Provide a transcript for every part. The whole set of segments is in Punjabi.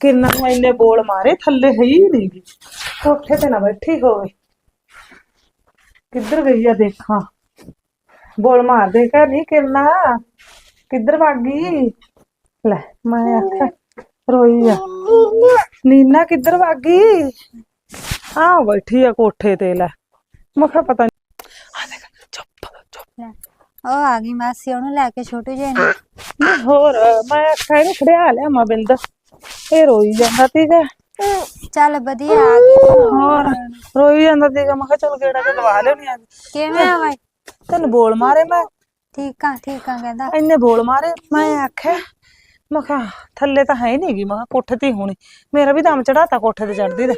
ਕਿਰਨਾਂ ਨੂੰ ਇੰਨੇ ਬੋਲ ਮਾਰੇ ਥੱਲੇ ਹੈ ਹੀ ਨਹੀਂ ਗੀ। ਕੋਠੇ ਤੇ ਨਾ ਬੈਠੀ ਹੋਵੇ। ਕਿੱਧਰ ਗਈ ਆ ਦੇਖਾਂ। ਬੋਲ ਮਾਰ ਦੇ ਘਰ ਨਹੀਂ ਕਿਰਨਾ। ਕਿੱਧਰ ਭਾਗੀ ਲੈ ਮੈਂ ਆਖਿਆ ਰੋਈ ਆ। ਨੀਨਾ ਕਿੱਧਰ ਭਾਗੀ ਆ ਬੈਠੀ ਆ ਕੋਠੇ ਤੇ ਲੈ। ਮੈਂ ਕਿਹਾ ਪਤਾ ਨਹੀਂ ਆ ਦੇਖ ਚੁੱਪ ਚੁੱਪ। ਉਹ ਆ ਗਈ ਮਾਸੀ ਉਹਨੂੰ ਲੈ ਕੇ ਛੋਟੂ ਜਿਹੇ ਨੂੰ। ਹੋਰ ਮੈਂ ਇਹਨੂੰ ਖੜਿਆ ਲਿਆ ਮਾ ਬਿੰਦ ਇਹ ਰੋਈ ਜਾਂਦਾ ਸੀਗਾ। ਚੱਲ ਵਧੀਆ ਆ ਗਈ। ਤੂੰ। ਹੋਰ ਰੋਈ ਜਾਂਦਾ ਸੀਗਾ। ਮੈਂ ਕਿਹਾ ਚਲ ਗੇੜਾ ਤੇ ਦਵਾ ਲਿਆਉਣੀ ਆ ਕਿਵੇਂ ਆ ਬਾਈ? ਤੈਨੂੰ ਬੋਲ ਮਾਰੇ ਮੈਂ। ਠੀਕ ਆ ਠੀਕ ਆ ਕਹਿੰਦਾ। ਇੰਨੇ ਬੋਲ ਮਾਰੇ। ਮੈਂ ਆਖਿਆ ਮੈਂ ਕਿਹਾ ਥੱਲੇ ਤਾਂ ਹੈ ਨਹੀਂ ਗੀ। ਮੈਂ ਕਿਹਾ ਕੋਠੇ ਤੇ ਹੀ ਹੋਣੀ। ਮੇਰਾ ਵੀ ਦਮ ਚੜਾਤਾ ਕੋਠੇ ਤੇ ਚੜਦੀ ਦਾ।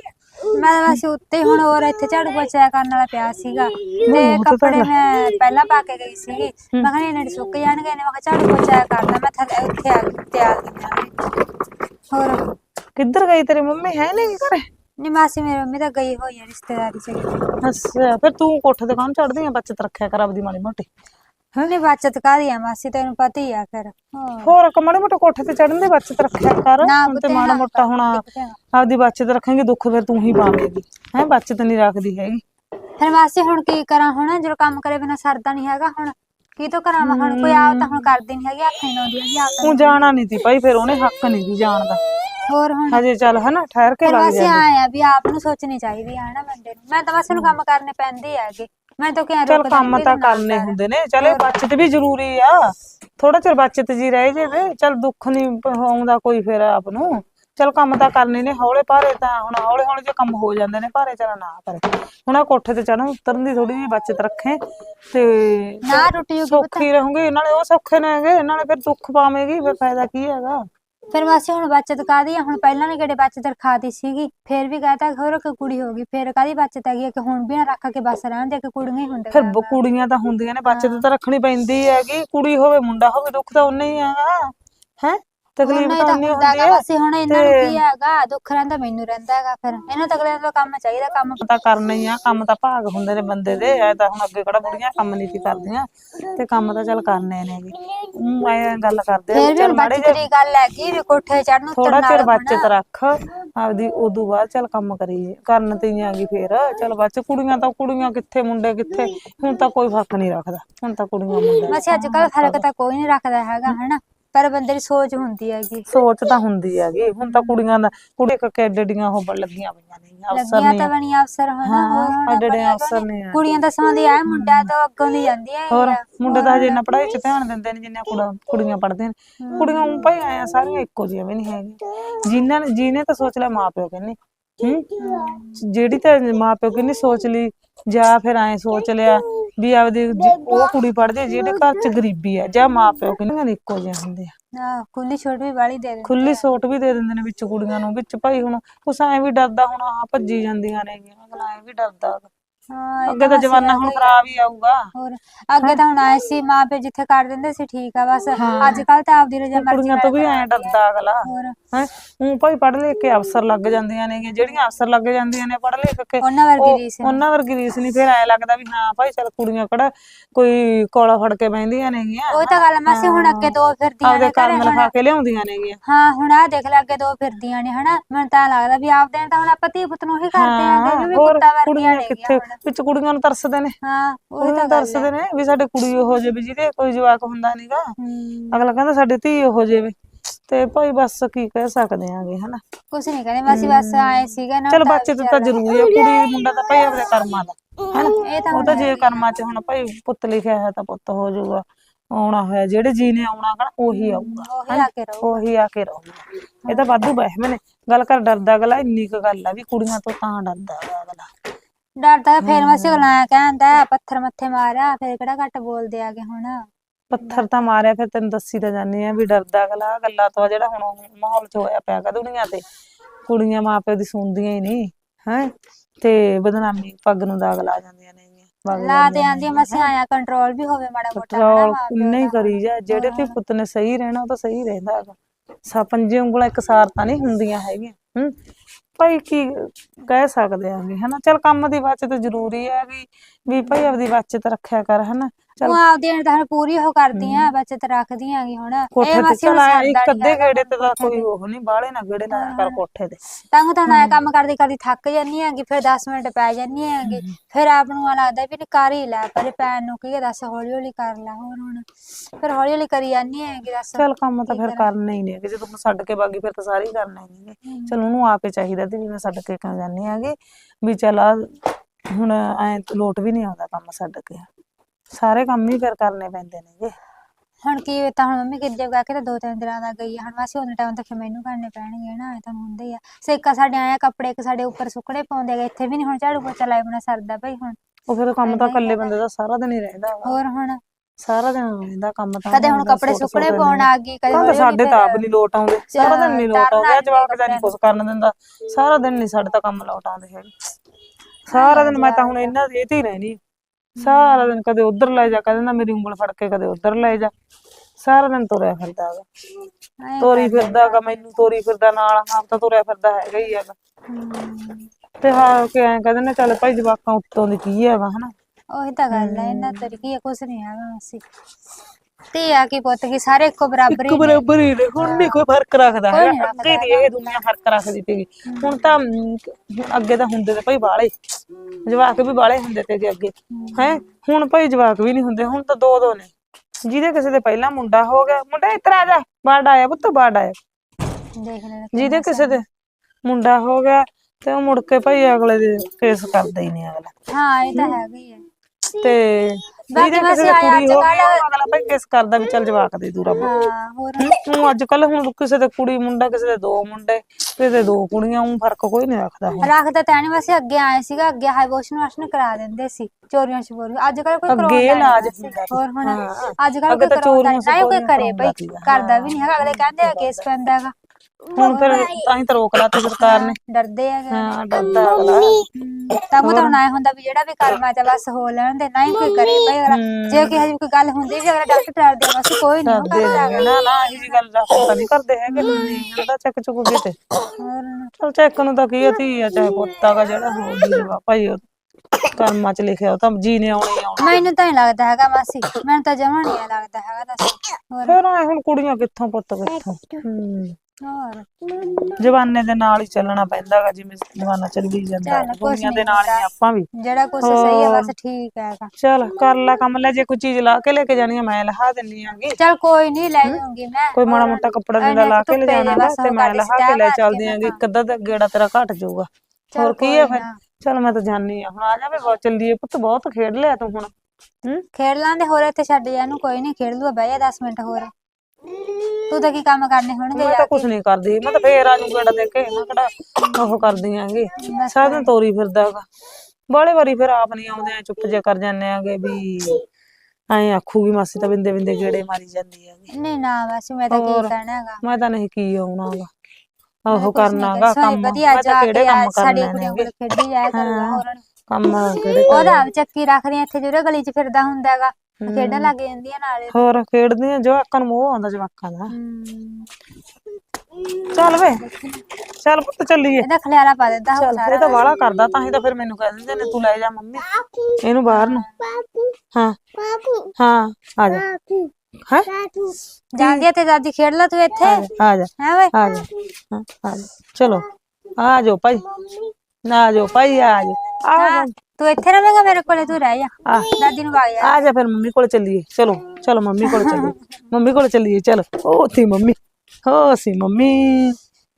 ਮੈਂ ਤਾਂ ਵੈਸੇ ਉੱਤੇ ਹੀ ਹੁਣ ਹੋਰ ਇੱਥੇ ਝਾੜੂ ਪੋਚਾ ਕਰਨ ਵਾਲਾ ਪਿਆ ਸੀਗਾ। ਤੇ ਉਹ ਤਾਂ ਕੱਪੜੇ ਮੈਂ ਪਹਿਲਾਂ ਪਾ ਕੇ ਗਈ ਸੀਗੀ। ਮੈਂ ਕਿਹਾ ਇਹਨਾਂ ਦੇ ਸੁੱਕ ਜਾਣਗੇ। ਨੇ ਮੈਂ ਕਿਹਾ ਝਾੜੂ ਪੋਚਾ ਕਰਦਾ ਮੈਂ ਥੱਲੇ ਉੱਥੇ ਆ ਗਈ ਤਿਆਰ ਕੀਤਾ। ਹੋਰ? ਕਿੱਧਰ ਗਈ ਤੇਰੀ ਮੰਮੀ? ਹੈ ਨਹੀਂ ਘਰੇ? ਨਹੀਂ ਮਾਸੀ ਮੇਰੀ ਮੰਮੀ ਤਾਂ ਗਈ ਹੋਈ ਹੈ ਰਿਸ਼ਤੇਦਾਰੀ ਚ। ਅੱਛਾ ਫਿਰ ਤੂੰ ਕੋਠੇ ਤੇ ਕੰਮ ਚੜਦੀ ਆ? ਬੱਚਤ ਰੱਖਿਆ ਕਰ ਆਪਦੀ ਮਾੜੀ ਮੋਟੀ। ਨਹੀਂ ਬਚਤ ਕਾਹਦੀ ਆ ਮਾਸੀ ਤੈਨੂੰ ਪਤਾ ਹੀ ਆ ਫਿਰ। ਹੋਰ। ਹੋਰ ਕ- ਮਾੜੇ ਮੋਟੇ ਕੋਠੇ ਤੇ ਚੜਨ ਦੀ ਬੱਚਤ ਰੱਖਿਆ ਕਰ। ਨਾ ਹੁਣ ਤੇ ਪੁੱਤ, ਮਾੜਾ ਨਾ ਮੋਟਾ ਹੁਣ। ਆਪਦੀ ਬੱਚਤ ਰੱਖेंगे ਦੁੱਖ ਫਿਰ ਤੂੰ ਹੀ ਪਾਵੇਂਗੀ। ਹੈ ਬੱਚਤ ਨਹੀਂ ਰੱਖਦੀ ਹੈਗੀ। ਫਿਰ ਮਾਸੀ ਹੁਣ ਕੀ ਕਰਾਂ? ਹੁਣ ਜਦੋਂ ਕੰਮ ਕਰੇ ਬਿਨਾ ਸਰਦਾ ਨਹੀਂ ਹੈਗਾ ਹੁਣ ਕੀ ਤੋਂ ਕਰਾਂ ਮੈਂ ਹੁਣ ਕੋਈ ਆਪ ਤਾਂ ਹੁਣ ਕਰਦੀ ਨਹੀਂ ਹੈਗੀ ਆਖੇ ਲਾਉਂਦੀ ਹੈਗੀ ਆਪ ਤੂੰ ਜਾਣਾ ਨਹੀਂ ਤੀ ਭਾਈ ਫਿਰ ਉਹਨੇ ਹੱਕ ਨਹੀਂ ਦੀ ਜਾਣ ਦਾ। ਹੋਰ ਹੁਣ? ਹਜੇ ਚੱਲ ਹਨਾ ਠਹਿਰ ਕੇ ਫਿਰ ਲੱਗ ਜਾ। ਆਇਆ ਵੀ ਆਪ ਨੂੰ ਸੋਚਣੀ ਚਾਹੀਦੀ ਹੈ ਨਾ ਬੰਦੇ ਨੂੰ। ਮੈਂ ਤਾਂ ਬਸ ਨੂੰ ਕੰਮ ਕਰਨੇ ਪੈਂਦੇ ਹੈਗੇ। ਮੈਂ ਤਾਂ ਕਿਹਾ ਚੱਲ ਕੰਮ ਤਾਂ ਕਰਨੇ ਹੁੰਦੇ ਨੇ। ਚੱਲ ਬੱਚਤ ਵੀ ਜ਼ਰੂਰੀ ਆ। ਥੋੜਾ ਚਿਰ ਬੱਚਤ ਜੀ ਰਹਿ ਜਾਵੇ। ਚੱਲ ਦੁੱਖ ਨਹੀਂ ਆਉਂਦਾ ਕੋਈ ਫਿਰ ਆਪ ਨੂੰ। ਚੱਲ ਕੰਮ ਤਾਂ ਕਰਨੇ ਨੇ ਹੌਲੇ ਭਾਰੇ ਤਾਂ ਹੁਣ ਹੌਲੇ ਹੌਲੇ ਜੇ ਕੰਮ ਹੋ ਜਾਂਦੇ ਨੇ ਭਾਰੇ ਚੱਲ ਨਾ ਕਰੇ। ਹੁਣ ਆ ਕੋਠੇ ਤੇ ਚੜਨ ਉਤਰਨ ਦੀ ਥੋੜੀ ਜਿਹੀ ਬੱਚਤ ਰੱਖੇ ਤੇ ਨਾ ਜੂਗੀ ਸੌਖੀ ਰਹੂਗੀ ਨਾਲੇ ਉਹ ਸੌਖੇ ਨੇਗੇ ਨਾਲੇ ਫਿਰ ਦੁੱਖ ਪਾਵੇਂਗੀ ਫਿਰ ਫਾਇਦਾ ਕੀ ਹੈਗਾ। ਫਿਰ ਮਾਸੀ ਹੁਣ ਬੱਚਤ ਕਾਦੀ ਹੁਣ ਪਹਿਲਾਂ ਨੇ ਕਿਹੜੇ ਬੱਚਤ ਰਖਾਤੀ ਸੀਗੀ ਫਿਰ ਵੀ ਕਹਤਾ ਹੋਰ ਕਿ ਕੁੜੀ ਹੋ ਗਈ ਫਿਰ ਕਾਦੀ ਬੱਚਤ ਹੈਗੀ ਕਿ ਹੁਣ ਵੀ ਨਾ ਰੱਖ ਕੇ ਬਸ ਰਹਿਣ ਦੇ ਕਿ ਕੁੜੀਆਂ ਹੀ ਹੁੰਦੇ ਫਿਰ ਕੁੜੀਆਂ ਤਾਂ ਹੁੰਦੀਆਂ ਨੇ ਬੱਚਤ ਤਾਂ ਰੱਖਣੀ ਪੈਂਦੀ ਹੈਗੀ ਕੁੜੀ ਹੋਵੇ ਮੁੰਡਾ ਹੋਵੇ ਦੁੱਖ ਤਾਂ ਉਨਾ ਹੀ ਹੈਗਾ ਹੈ? ਤਕਲੀਫ ਤਾਂ ਉਨੀ ਹੁੰਦਾ ਹੈ ਬਸ ਹੁਣ ਇਹਨਾਂ ਨੂੰ ਕੀ ਹੈਗਾ ਦੁੱਖ ਰਹਿੰਦਾ ਮੈਨੂੰ ਰਹਿੰਦਾ ਹੈਗਾ ਫਿਰ। ਇਹਨਾਂ ਤਾਂ ਅਗਲੇ ਦਾ ਕੰਮ ਚਾਹੀਦਾ ਕੰਮ ਤਾਂ ਕਰਨਾ ਹੀ ਆ ਕੰਮ ਤਾਂ ਭਾਗ ਹੁੰਦੇ ਨੇ ਬੰਦੇ ਦੇ। ਐ ਤਾਂ ਹੁਣ ਅੱਗੇ ਕਿਹੜਾ ਬੁੜੀਆਂ ਕੰਮ ਨਹੀਂ ਸੀ ਕਰਦੀਆਂ। ਤੇ ਕੰਮ ਤਾਂ ਚੱਲ ਕਰਨੇ ਨੇਗੇ ਊਂ ਐ ਗੱਲ ਕਰਦੇ ਆ ਫਿਰ ਵੀ ਬੱਚਤ ਦੀ ਗੱਲ ਹੈਗੀ ਵੀ ਕੋਠੇ ਚੜਨ ਥੋੜਾ ਉਤਰਨ ਚਿਰ ਨਾਲ ਬੱਚਤ ਰੱਖ ਆਪਦੀ ਉਦੋਂ ਬਾਅਦ ਚੱਲ ਕੰਮ ਕਰੀ ਕਰਨ ਤੇ ਹੀ ਆਗੀ ਫੇਰ। ਚੱਲ ਬੱਚ ਕੁੜੀਆਂ ਤਾਂ ਕੁੜੀਆਂ ਕਿੱਥੇ ਮੁੰਡੇ ਕਿੱਥੇ? ਹੁਣ ਤਾਂ ਕੋਈ ਫ਼ਰਕ ਨਹੀਂ ਰੱਖਦਾ। ਹੁਣ ਤਾਂ ਕੁੜੀਆਂ ਮੁੰਡੇ ਵੈਸੇ ਅੱਜ ਕੱਲ ਫ਼ਰਕ ਤਾਂ ਕੋਈ ਨਹੀਂ ਰੱਖਦਾ ਹੈਗਾ ਹਨਾ? ਪਰ ਬੰਦੇ ਦੀ ਸੋਚ ਹੁੰਦੀ ਹੈਗੀ। ਸੋਚ ਤਾਂ ਹੁੰਦੀ ਹੈਗੀ। ਹੁਣ ਤਾਂ ਕੁੜੀਆਂ ਦਾ ਕੁੜੀ ਕੱਕੇ ਡੱਡੀਆਂ ਹੋਬਣ ਲੱਗੀਆਂ ਪਈਆਂ ਨੇ ਅਫਸਰ ਲੱਗੀਆਂ ਤਾਂ ਬਣੀ ਅਫਸਰ ਹਨਾ ਹਾਂ, ਬਣੀਆਂ ਅਫਸਰ। ਨੇ। ਕੁੜੀਆਂ ਦੀ ਆ ਮੁੰਡਾ ਤਾਂ ਅੱਗੋਂ ਦੀ ਜਾਂਦੀਆਂ ਹੋਰ ਮੁੰਡੇ ਤਾਂ ਹਜੇ ਇੰਨਾ ਪੜ੍ਹਾਈ 'ਚ ਧਿਆਨ ਦਿੰਦੇ ਨੇ ਜਿੰਨਾ ਕੁੜਾ ਕੁੜੀਆਂ ਪੜ੍ਹਦੀਆਂ ਨੇ। ਕੁੜੀਆਂ ਉਂ ਭਾਈ ਆਇਆ ਸਾਰੀਆਂ ਇੱਕੋ ਜਿਹੀਆਂ ਵੀ ਨਹੀਂ ਹੈਗੀਆਂ। ਜਿਨ੍ਹਾਂ ਨੇ ਜਿਹਨੇ ਤਾਂ ਸੋਚ ਲਿਆ ਮਾਪਿਓ ਕਹਿੰਦੇ। ਹੂੰ? ਜਿਹੜੀ ਤਾਂ ਮਾਪਿਓ ਕਿੰਨੀ ਸੋਚ ਲਈ ਜਾਂ ਫਿਰ ਐ ਸੋਚ ਲਿਆ ਵੀ ਆਪਦੀ ਜ- ਉਹ ਕੁੜੀ ਪੜ੍ਹਦੀ ਹੈ ਜਿਹੜੇ ਘਰ 'ਚ ਗਰੀਬੀ ਆ ਜਾਂ ਮਾਪਿਓ ਕਿੰਨੀਆਂ ਇੱਕੋ ਜਿਹੇ ਹੁੰਦੇ ਆ ਹਾਂ ਖੁੱਲੀ ਛੋਟ ਵੀ ਵਾਲੀ ਦੇ ਦਿੰਦੇ ਖੁੱਲੀ ਸੋਟ ਵੀ ਦੇ ਦਿੰਦੇ ਨੇ ਵਿੱਚ ਕੁੜੀਆਂ ਨੂੰ ਵਿੱਚ ਭਾਈ ਹੁਣ ਕੁਛ ਐ ਵੀ ਡਰਦਾ ਹੁਣ ਆ ਭੱਜੀ ਜਾਂਦੀਆਂ ਨੇ ਅਗਲਾ ਐ ਵੀ ਡਰਦਾ ਗਾ। ਹਾਂ ਅੱਗੇ ਤਾਂ ਜਮਾਨਾ ਹੁਣ ਆ। ਖਰਾਬ ਹੀ ਆਊਗਾ। ਹੋਰ ਅੱਗੇ ਤਾਂ ਹੁਣ ਆਏ ਸੀ ਮਾਂ ਪਿਓ ਜਿੱਥੇ ਕਰ ਦਿੰਦੇ ਸੀ ਠੀਕ ਆ ਬਸ। ਅੱਜ ਕੱਲ ਤਾਂ ਆਪਦੀ ਰਜਾ ਮਰਜ਼ੀ ਕੁੜੀਆਂ ਤੋਂ ਵੀ ਐ ਡਰਦਾ ਅਗਲਾ। ਹੈ? ਉਹ ਭਾਈ ਪੜ੍ਹ ਲਿਖ ਕੇ ਅਫਸਰ ਲੱਗ ਜਾਂਦੀਆਂ ਨੇ ਜਿਹੜੀਆਂ ਅਫਸਰ ਲੱਗ ਜਾਂਦੀਆਂ ਨੇ ਪੜ੍ਹ ਲਿਖ ਕੇ ਉਹਨਾਂ ਵਰਗੀ ਰੀਸ ਉਹਨਾਂ ਵਰਗੀ ਰੀਸ ਨਹੀਂ ਫਿਰ ਐ ਲੱਗਦਾ ਵੀ ਹਾਂ ਭਾਈ ਚਲ ਕੁੜੀਆਂ ਕਿਹੜਾ ਕੋਈ ਕੋਲਾ ਫੜ ਕੇ ਬਹਿੰਦੀਆਂ ਨੇਗੀਆਂ। ਉਹ ਤਾਂ ਗੱਲ ਆ, ਮਾਸੀ ਹੁਣ ਅੱਗੇ ਦੋ ਫਿਰਦੀਆਂ ਨੇ ਕਰਮ ਲਿਖਾ ਕੇ ਲਿਆਉਂਦੀਆਂ ਨੇਗੀਆਂ। ਹਾਂ ਹੁਣ ਆ ਦੇਖ ਲੈ ਅੱਗੇ ਦੋ ਫਿਰਦੀਆਂ ਨੇ ਹਨਾ? ਮੈਨੂੰ ਤਾਂ ਲੱਗਦਾ ਵੀ ਆਪਦੇ ਤਾਂ ਹੁਣ ਆਪਾਂ ਧੀ ਪੁੱਤ ਨੂੰ ਹੀ ਕਰਦੇ ਆਂਗੇ ਵੀ ਪੁੱਤਾਂ ਵਰਗੀਆਂ ਨੇ ਕਿੱਥੇ ਵਿੱਚ ਕੁੜੀਆਂ ਨੂੰ ਤਰਸਦੇ ਨੇ। ਹਾਂ ਉਹ ਤਾਂ ਤਰਸਦੇ ਨੇ ਵੀ ਸਾਡੇ ਕੁੜੀ ਉਹੋ ਜਿਹੇ ਵੀ ਜਿਹਦੇ ਕੋਈ ਜਵਾਕ ਹੁੰਦਾ ਨਹੀਂਗਾ ਅਗਲਾ ਕਹਿੰਦਾ ਸਾਡੀ ਧੀ ਉਹੋ ਜਿਹੇ ਵੀ ਤੇ ਭਾਈ ਬਸ ਕੀ ਕਹਿ ਸਕਦੇ ਆਂਗੇ ਹਨਾ? ਕੁਛ ਨਹੀਂ ਕਹਿੰਦੇ ਮਾਸੀ ਬਸ ਆਏ ਸੀਗਾ ਨਾ ਚਲ ਬੱਚੇ ਤੇ ਤਾਂ ਜ਼ਰੂਰੀ ਹੈ ਕੁੜੀ ਮੁੰਡਾ ਤਾਂ ਭਾਈ ਆਪਣੇ ਕਰਮਾਂ ਦਾ ਹਨਾ? ਇਹ ਤਾਂ ਉਹ ਤਾਂ ਜੇ ਕਰਮਾਂ 'ਚ ਹੁਣ ਭਾਈ ਪੁੱਤ ਲਿਖਿਆ ਹੈ ਤਾਂ ਪੁੱਤ ਹੋ ਜਾਊਗਾ ਆਉਣਾ ਹੋਇਆ ਜਿਹੜੇ ਜੀ ਨੇ ਆਉਣਾ ਕਣਾ ਉਹੀ ਆਊਗਾ ਉਹੀ ਆ ਕੇ ਰਹੋ ਉਹੀ ਆ ਕੇ ਰਹੂਗਾ। ਇਹ ਤਾਂ ਵਾਧੂ ਬਹਿਮ ਨੇ। ਗੱਲ ਕਰ ਡਰਦਾ ਅਗਲਾ ਇੰਨੀ ਕੁ ਗੱਲ ਆ ਵੀ ਕੁੜੀਆਂ ਤੋਂ ਤਾਂ ਡਰਦਾ ਅਗਲਾ। ਡਰਦਾ ਤਾਂ ਫੇਰ ਮਾਸੀ ਅਗਲਾ ਕਹਿੰਦਾ ਪੱਥਰ ਮੱਥੇ ਮਾਰਿਆ ਫੇਰ ਕਿਹੜਾ ਘੱਟ ਬੋਲਦੇ ਆਗੇ ਹੁਣ? ਪੱਥਰ ਤਾਂ ਮਾਰਿਆ ਫਿਰ ਤੈਨੂੰ ਦੱਸੀ ਤਾਂ ਜਾਂਦੀ ਆ ਵੀ ਡਰਦਾ ਅਗਲਾ ਗੱਲਾਂ ਤੋਂ ਆ ਜਿਹੜਾ ਹੁਣ ਉਹ ਮਾਹੌਲ 'ਚ ਹੋਇਆ ਪਿਆ ਗਾ ਦੁਨੀਆ ਤੇ। ਕੁੜੀਆਂ ਮਾਪਿਓ ਦੀ ਸੁਣਦੀਆਂ ਹੀ ਨਹੀਂ ਹੈ? ਤੇ ਬਦਨਾਮੀ ਪੱਗ ਨੂੰ ਦਾਗ ਲਾ ਜਾਂਦੀਆਂ ਨੇ ਲਾ ਤੇ ਆਂਦੀ ਮਾਸੀ ਆਇਆ ਕੰਟਰੋਲ ਵੀ ਹੋਵੇ ਮਾੜਾ ਮੋਟਾ ਕੰਟਰੋਲ ਨਹੀਂ। ਕਰੀ ਜਾ ਜਿਹੜੇ ਤੇ ਪੁੱਤ ਨੇ ਸਹੀ ਰਹਿਣਾ ਉਹ ਤਾਂ ਸਹੀ ਰਹਿੰਦਾ ਹੈਗਾ। ਸਾ ਪੰਜੇ ਉਂਗਲਾਂ ਇੱਕ ਸਾਰ ਤਾਂ ਨਹੀਂ ਹੁੰਦੀਆਂ ਹੈਗੀਆਂ ਹੂੰ? ਭਾਈ ਕੀ ਕਹਿ ਸਕਦੇ ਆਂਗੇ ਹਨਾ? ਚਲ ਕੰਮ ਦੀ ਬਚਤ ਜ਼ਰੂਰੀ ਹੈ ਵੀ ਵੀ ਭਾਈ ਆਪਦੀ ਬਚਤ ਰੱਖਿਆ ਕਰ ਹਨਾ? ਉਹ ਆਪਦੀ ਨੇ ਤਾਂ ਹੁਣ ਪੂਰੀ ਉਹ ਕਰਦੀਆਂ ਬੱਚਤ ਰੱਖਦੀਆਂ ਗੀ ਹੁਣ। ਕੋਠੇ ਇਹ ਤੇ ਮਾਸੀ ਹੁਣ ਚਲਾ ਇੱਕ ਨੀ ਅੱਧੇ ਗੇੜੇ ਤੇ ਤਾਂ ਕੋਈ ਉਹ ਨਹੀਂ ਬਾਹਲੇ ਨਾ ਗੇੜੇ ਲਾਇਆ ਕਰ ਕੋਠੇ ਤੇ। ਤਾਂ ਤਾਂ ਨਾ ਕੰਮ ਕਰਦੀ ਕਰਦੀ ਥੱਕ ਜਾਂਦੀ ਹੈਗੀ ਫਿਰ 10 ਮਿੰਟ ਪੈ ਜਾਂਦੀ ਹੈਗੀ। ਫਿਰ ਆਪ ਨੂੰ ਆ ਲੱਗਦਾ ਵੀ ਨੀ ਕਰ ਹੀ ਲੈ ਪਰ ਪੈਣ ਨੂੰ ਕੀ ਆ, ਦੱਸ ਹੌਲੀ ਹੌਲੀ ਕਰ ਲੈ ਹੋਰ ਹੁਣ। ਫਿਰ ਹੌਲੀ ਹੌਲੀ ਕਰੀ ਜਾਂਦੀ ਹੈਗੀ ਦੱਸ ਚੱਲ ਕੰਮ ਤਾਂ ਫਿਰ ਕਰਨਾ ਹੀ ਨਹੀਂ ਕਿ ਜਦੋਂ ਛੱਡ ਕੇ ਬਾਗੀ ਫਿਰ ਤਾਂ ਸਾਰੇ ਹੀ ਕਰਨਾ ਨੇਗੇ ਚਲ ਉਹਨੂੰ ਆਪੇ ਚਾਹੀਦਾ ਤੇ ਵੀ ਮੈਂ ਛੱਡ ਕੇ ਕਿਉਂ ਜਾਂਦੀ ਹੈਗੀ ਵੀ ਚੱਲ ਆ ਹੁਣ ਐ ਲੋਟ ਵੀ ਨਹੀਂ ਆਉਂਦਾ ਕੰਮ ਛੱਡ ਕੇ। ਸਾਰੇ ਕੰਮ ਹੀ ਫਿਰ ਕਰਨੇ ਪੈਂਦੇ ਨੇਗੇ। ਹੁਣ ਕੀ ਤਾਂ ਹੁਣ ਮੰਮੀ ਕਿੱਦੇ ਗਾ ਕੇ ਤਾਂ ਦੋ ਤਿੰਨ ਦਿਨਾਂ ਦਾ ਗਈ ਆ। ਹੁਣ ਮਾਸੀ ਉਹਨੇ ਟਾਈਮ ਤਾਂ ਫਿਰ ਮੈਨੂੰ ਕਰਨੇ ਪੈਣਗੇ ਨਾ ਇਹ ਤਾਂ ਹੁੰਦੇ ਹੀ ਆ। ਸੇਕਾ ਸਾਡੇ ਆਇਆ ਕੱਪੜੇ ਇੱਕ ਸਾਡੇ ਉੱਪਰ ਸੁੱਕਣੇ ਪਾਉਂਦੇ ਗਏ ਇੱਥੇ ਵੀ ਨਹੀਂ ਹੁਣ ਝਾੜੂ ਪੋਚਾ ਲਾਏ ਬਣਾ ਸਰਦਾ ਭਾਈ ਹੁਣ। ਉਹ ਫਿਰ ਕੰਮ ਤਾਂ ਇਕੱਲੇ ਬੰਦੇ ਦਾ ਸਾਰਾ ਦਿਨ ਹੀ ਰਹਿੰਦਾ ਵਾ। ਹੋਰ ਹੁਣ? ਸਾਰਾ ਦਿਨ ਰਹਿੰਦਾ ਕੰਮ ਤਾਂ ਕਦੇ ਹੁਣ ਕੱਪੜੇ ਸੁੱਕਣੇ ਪਾਉਣ ਆ ਗਈ ਕਦੇ ਤਾਂ ਸਾਡੇ ਤਾਂ ਆਪ ਫਿਰ- ਨਹੀਂ ਲੋਟ ਆਉਂਦੇ ਸਾਰਾ ਦਿਨ ਨਹੀਂ ਲੋਟ ਆਉਂਦੇ। ਜਵਾਕ ਦਾ ਨਹੀਂ ਕੁਛ ਕਰਨ ਦਿੰਦਾ। ਸਾਰਾ ਦਿਨ ਨਹੀਂ ਸਾਡੇ ਤਾਂ ਕੰਮ ਲੋਟ ਆਉਂਦੇ ਹੈਗੇ। ਸਾਰਾ ਦਿਨ ਮੈਂ ਤਾਂ ਹੁਣ ਇਹਨਾਂ ਇਹ ਤੇ ਹੀ ਰਹਿਣੀ। ਸਾਰਾ ਦਿਨ ਕਦੇ ਉਧਰ ਲੈ ਜਾ ਕਦੇ ਨਾ ਮੇਰੀ ਉਂਗਲ ਫੜ ਕੇ ਕਦੇ ਉਧਰ ਲੈ ਜਾ। ਸਾਰਾ ਦਿਨ ਤੁਰਿਆ ਫਿਰਦਾ ਹੈਗਾ ਤੋਰੀ ਫਿਰਦਾ ਹੈਗਾ ਮੈਨੂੰ ਤੋਰੀ ਫਿਰਦਾ ਨਾਲ ਆਪ ਤਾਂ ਤੁਰਿਆ ਫਿਰਦਾ ਹੈਗਾ ਹੀ ਹੈਗਾ। ਤੇ ਹਾਂ ਕਿ ਐਂ ਕਹਿੰਦੇ ਨੇ ਚੱਲ ਭਾਈ ਜਵਾਕਾਂ ਉੱਤੋਂ ਦੀ ਕੀ ਹੈਗਾ ਹਨਾ? ਉਹੀ ਤਾਂ ਗੱਲ ਹੈ। ਇਹਨਾਂ ਤੇਰੀ ਕੀ ਆ, ਕੁਛ ਨਹੀਂ ਹੈਗਾ ਮਾਸੀ। ਤੇ ਆ ਕੀ ਪੁੱਤ ਕੀ ਸਾਰੇ ਇੱਕੋ ਬਰਾਬਰ ਹੀ ਨੇ। ਬਰਾਬਰ ਹੀ ਨੇ। ਹੁਣ ਨਹੀਂ ਕੋਈ ਫ਼ਰਕ ਰੱਖਦਾ ਕੋਈ ਨੀ ਅੱਗੇ ਦੀ ਇਹ ਦੁਨੀਆ ਫ਼ਰਕ ਰੱਖਦੀ ਸੀਗੀ ਹੁਣ ਤਾਂ ਅਮ, ਅੱਗੇ ਤਾਂ ਹੁੰਦੇ ਤੇ ਭਾਈ ਬਾਲੇ ਜਵਾਕ ਵੀ ਬਾਲੇ ਹੁੰਦੇ ਤੇ ਅੱਗੇ। ਹੈ। ਹੁਣ ਭਾਈ ਜਵਾਕ ਵੀ ਨਹੀਂ ਹੁੰਦੇ ਹੁਣ ਤਾਂ ਦੋ ਦੋ ਨੇ। ਜਿਹਦੇ ਕਿਸੇ ਦੇ ਪਹਿਲਾਂ ਮੁੰਡਾ ਹੋ ਗਿਆ ਮੁੰਡਾ ਇੱਧਰ ਆ ਜਾ ਬਾੜ ਆਇਆ ਪੁੱਤ ਬਾੜ ਆਇਆ। ਦੇਖ ਲੈ ਜਿਹਦੇ ਕਿਸੇ ਦੇ ਮੁੰਡਾ ਹੋ ਗਿਆ ਤੇ ਉਹ ਮੁੜ ਕੇ ਭਾਈ ਅਗਲੇ ਦੇ ਕੇਸ ਕਰਦਾ ਹੀ ਨਹੀਂ ਅਗਲਾ। ਹਾਂ ਇਹ ਤਾਂ ਹੈਗਾ ਹੀ ਹੈ। ਤੇ ਜਿਹਦੇ ਕਿਸੇ ਦੀ ਕੁੜੀ ਹੋ ਗਈ ਅੱਜ-ਕੱਲ੍ਹ- ਉਹ ਅਗਲਾ ਭਾਈ ਕੇਸ ਕਰਦਾ ਵੀ ਚੱਲ ਜਵਾਕ ਦੇ ਦੂਰਾ ਹਾਂ ਹੋਰ ਹੁਣ ਅੱਜ ਕੱਲ ਹੁਣ ਕਿਸੇ ਦੇ ਕੁੜੀ ਮੁੰਡਾ ਕਿਸੇ ਦੇ ਦੋ ਮੁੰਡੇ ਕਿਸੇ ਦੇ ਦੋ ਕੁੜੀਆਂ ਉਹ ਫ਼ਰਕ ਕੋਈ ਨਹੀਂ ਰੱਖਦਾ ਹੁਣ ਰੱਖਦਾ ਤਾਂ ਨਹੀਂ ਵੈਸੇ ਅੱਗੇ ਆਏ ਸੀਗਾ ਅੱਗੇ ਹਾਈ ਵਾਸ਼ਨ ਵਾਸ਼ਨ ਕਰਾ ਦਿੰਦੇ ਸੀ ਚੋਰੀਆਂ ਚੋਰੀਆਂ ਅੱਜ ਕੱਲ ਕੋਈ ਅੱਗੇ ਕਰਵਾਉਂਦਾ ਨੀ ਇਲਾਜ ਵੈਸੇ। ਹੁੰਦਾ ਸੀ। ਹੋਰ ਹੁਣ ਹਾਂ। ਅੱਜ ਕੱਲ ਅੱਗੇ ਕੋਈ ਤਾਂ ਕਰਵਾਉਂਦਾ ਚੋਰੀਆਂ ਨਹੀਂ ਕੋਈ ਚੋਰੀਆਂ ਕਰੇ ਕਰਾਉਂਦਾ ਬਈ ਸੀਗਾ। ਕਰਦਾ ਵੀ ਨਹੀਂ ਹੈਗਾ ਅਗਲੇ ਕਹਿੰਦੇ ਆ ਕੇਸ ਪੈਂਦਾ ਹੈਗਾ ਹੁਣ ਫਿਰ ਤਾਂ ਹੀ ਤਾਂ ਰੋਕ ਲਾਤੀ ਸਰਕਾਰ ਨੇ। ਡਰਦੇ ਹੈਗੇ ਹਾਂ ਡਰਦਾ ਅਗਲਾ। ਤਾਂ ਉਹ ਤਾਂ ਹੁਣ ਹੁੰਦਾ ਵੀ ਜਿਹੜਾ ਵੀ ਕਰਮਾ ਚ ਬਸ ਹੋ ਲੈਣ ਦੇ ਨਹੀਂ ਕੋਈ ਕਰੇ ਬਈ ਅਗਲਾ। ਜੇ ਕਿਸੇ ਦੀ ਕੋਈ ਗੱਲ ਹੁੰਦੀ ਵੀ ਅਗਲਾ ਡਾਕਟਰ ਡਰਦੇ ਆ ਬਸ ਕੋਈ ਨਹੀਂ ਕਰਦੇ ਹੈਗੇ ਨਾ ਨਾ ਇਹ ਜੀ ਗੱਲ ਦਾ ਪਤਾ ਨਹੀਂ ਕਰਦੇ ਹੈਗੇ ਹੁੰਦਾ ਚੱਕ ਚੁੱਕ ਕਿਤੇ ਹੋਰ ਚਲ ਚੱਕ ਨੂੰ ਤਾਂ ਕੀ ਆ ਧੀ ਆ ਚਾਹੇ ਪੁੱਤਾ ਗਾ ਜਿਹੜਾ ਹੋ ਜੂਗਾ ਭਾਈ ਉਹ ਕਰਮਾਂ ਚ ਲਿਖਿਆ ਉਹ ਤਾਂ ਜੀ ਨੇ ਆਉਣੇ ਹੀ ਆਉਣੇ। ਮੈਨੂੰ ਤਾਂ ਨਹੀਂ ਲੱਗਦਾ ਹੈਗਾ ਮਾਸੀ ਮੈਨੂੰ ਤਾਂ ਜਮਾ ਨਹੀਂ ਲੱਗਦਾ ਹੈਗਾ ਦੱਸ। ਹੋਰ ਫਿਰ ਆਏ ਹੁਣ ਕੁੜੀਆਂ ਕਿੱਥੋਂ ਪੁੱਤ ਕਿੱਥੋਂ? ਹੂੰ। ਹੋਰ ਜਵਾਨੇ ਦੇ ਨਾਲ ਹੀ ਚੱਲਣਾ ਪੈਂਦਾ ਗਾ ਜਿਵੇਂ ਜਵਾਨਾ ਚੱਲੀ ਜਾਂਦਾ। ਚੱਲ, ਹੈ। ਕੁਛ ਦੁਨੀਆ ਦੇ ਨਾਲ ਹੀ ਆਪਾਂ ਵੀ। ਜਿਹੜਾ ਕੁਛ ਸਹੀ ਹੈ ਬਸ ਠੀਕ ਹੈਗਾ। ਚਲ ਕਰ ਲੈ ਕੰਮ। ਲੈ ਜੇ ਕੋਈ ਚੀਜ਼ ਲਾ ਕੇ ਲੈ ਕੇ ਜਾਣੀ ਆ ਮੈਂ ਲਹਾ ਦਿੰਨੀ ਆਂਗੀ। ਚਲ ਕੋਈ ਨਹੀਂ ਲੈ ਜਾਊਂਗੀ ਮੈਂ। ਕੋਈ ਮਾੜਾ ਮੋਟਾ ਕੱਪੜਾ ਇੰਨੇ ਲਾ ਕੇ ਲੈ ਜਾਣਾ ਵਾ ਤੇ ਮੈਂ ਲਹਾ ਕੇ ਲੈ ਚੱਲਦੀ ਆਂਗੀ। ਇੱਕ ਅੱਧਾ ਤਾਂ ਗੇੜਾ ਤੇਰਾ ਘਟ ਜਾਊਗਾ। ਚੱਲ ਹੋਰ ਕੀ ਆ ਕੋਈ ਫਿਰ? ਨਾ। ਚਲ ਮੈਂ ਤਾਂ ਜਾਣੀ ਆ। ਹੁਣ ਆ ਜਾਵੇ ਬਹੁਤ ਚੱਲੀਏ ਪੁੱਤ ਬਹੁਤ ਖੇਡ ਲਿਆ ਤੂੰ ਹੁਣ। ਹੂੰ? ਖੇਡ ਲਾਂਦੇ ਹੋਰ ਇੱਥੇ ਛੱਡ ਜਾ ਇਹਨੂੰ। ਕੋਈ ਨਹੀਂ ਖੇਡ ਲੂਗਾ ਬਹਿ ਜਾ 10 ਮਿੰਟ ਹੋਰ। ਤੂੰ ਤਾਂ ਕੀ ਕੰਮ ਕਰਨੇ ਹੋਣਗੇ ਮੈਂ ਤਾਂ ਕੁਝ ਨਹੀਂ ਕਰਦੀ ਮੈਂ ਤਾਂ ਫੇਰ ਆ ਗੇੜਾ ਦੇ ਕੇ ਮੈਂ ਕਿਹੜਾ ਉਹ ਕਰਦੀ ਆਂਗੀ। ਦਿਨ ਤੋਰੀ ਫਿਰਦਾਗਾ ਬਾਲੇ ਵਾਰੀ ਫਿਰ ਆਪ ਨਹੀਂ ਆਉਂਦੇ ਆ ਚੁੱਪ ਜੇ ਕਰ ਜਾਂਦੇ ਆਂਗੇ ਵੀ ਐਂ ਆਖੂਗੀ ਮਾਸੀ ਤਾਂ ਬਿੰਦੇ ਬਿੰਦੇ ਗੇੜੇ ਮਾਰੀ ਜਾਂਦੀ ਹੈਗੀ। ਨਹੀਂ ਨਾ ਬਸ ਮੈਂ ਤਾਂ ਕੀ ਹੋਰ। ਕਹਿਣਾ ਹੈਗਾ। ਮੈਂ ਤਾਂ ਨਹੀਂ ਕੀ ਆਉਣਾਗਾ ਨੀ ਕਰਨਾਗਾ ਕਰਨਾ, ਕੰਮ। ਵਧੀਆ ਮੈਂ ਤਾਂ ਜਾ ਕਿਹੜੇ ਕੇ ਕੰਮ ਸਾਡੀ ਕਰਨੇ ਕੁੜੀਆਂ ਨੇ ਕੋਲ ਖੇਡੀ ਜਾਇਆ ਕਰੂਗਾ ਹੋਰ। ਨੀ। ਕੰਮ ਕਿਹੜੇ ਉਹਦਾ ਆਪ ਚੱਕੀ ਰੱਖਦੀਆਂ ਇੱਥੇ ਜਿਹੜੇ ਗਲੀ 'ਚ ਫਿਰਦਾ ਹੁੰਦਾ ਹੈਗਾ ਖੇਡਣ ਲੱਗ ਜਾਂਦੀਆਂ ਨਾਲੇ। ਹੋਰ ਖੇਡਦੀਆਂ ਜਵਾਕਾਂ ਨੂੰ ਮੋਹ ਆਉਂਦਾ ਜਵਾਕਾਂ ਦਾ। ਹਮ, ਚੱਲ ਵੇ ਚੱਲ ਪੁੱਤ ਚੱਲੀਏ। ਇਹਦਾ ਖਲਿਆਰਾ ਪਾ ਦਿੰਦਾ ਹੋ ਚੱਲ ਇਹ ਤਾਂ ਵਾਲਾ ਕਰਦਾ ਤਾਂ ਹੀ ਤਾਂ ਫਿਰ ਮੈਨੂੰ ਕਹਿ ਦਿੰਦੇ ਨੇ ਤੂੰ ਲੈ ਜਾ ਮੰਮੀ ਇਹਨੂੰ ਬਾਹਰ ਨੂੰ। ਹਾਂ। ਹਾਂ ਆ ਜਾ। ਹੈ? ਜਾਂਦੀ ਆ ਤੇ ਦਾਦੀ ਖੇਡ ਲਾ ਤੂੰ ਇੱਥੇ। ਆ ਜਾ ਹੈ ਓਏ? ਆ ਜਾ। ਹਾਂ, ਆ ਜਾ। ਚਲੋ ਆ ਜਾਓ ਭਾਈ। ਨਾ ਆ ਜਾਓ ਭਾਈ ਆ ਜਾਓ। ਆ ਹਾਂ, ਤੂੰ ਇੱਥੇ ਰਵੇਂਗਾ ਮੇਰੇ ਕੋਲੇ ਤੂੰ ਰਹਿ ਜਾ ਆ ਦਾਦੀ ਨੂੰ ਬਾਗ ਜਾ ਆ ਜਾ ਫਿਰ ਮੰਮੀ ਕੋਲ ਚੱਲੀਏ ਚਲੋ ਚਲੋ ਮੰਮੀ ਕੋਲ ਚੱਲੀਏ ਮੰਮੀ ਕੋਲ ਚੱਲੀਏ ਚਲੋ ਉਹ ਥੀ ਮੰਮੀ ਹੋ ਸੀ ਮੰਮੀ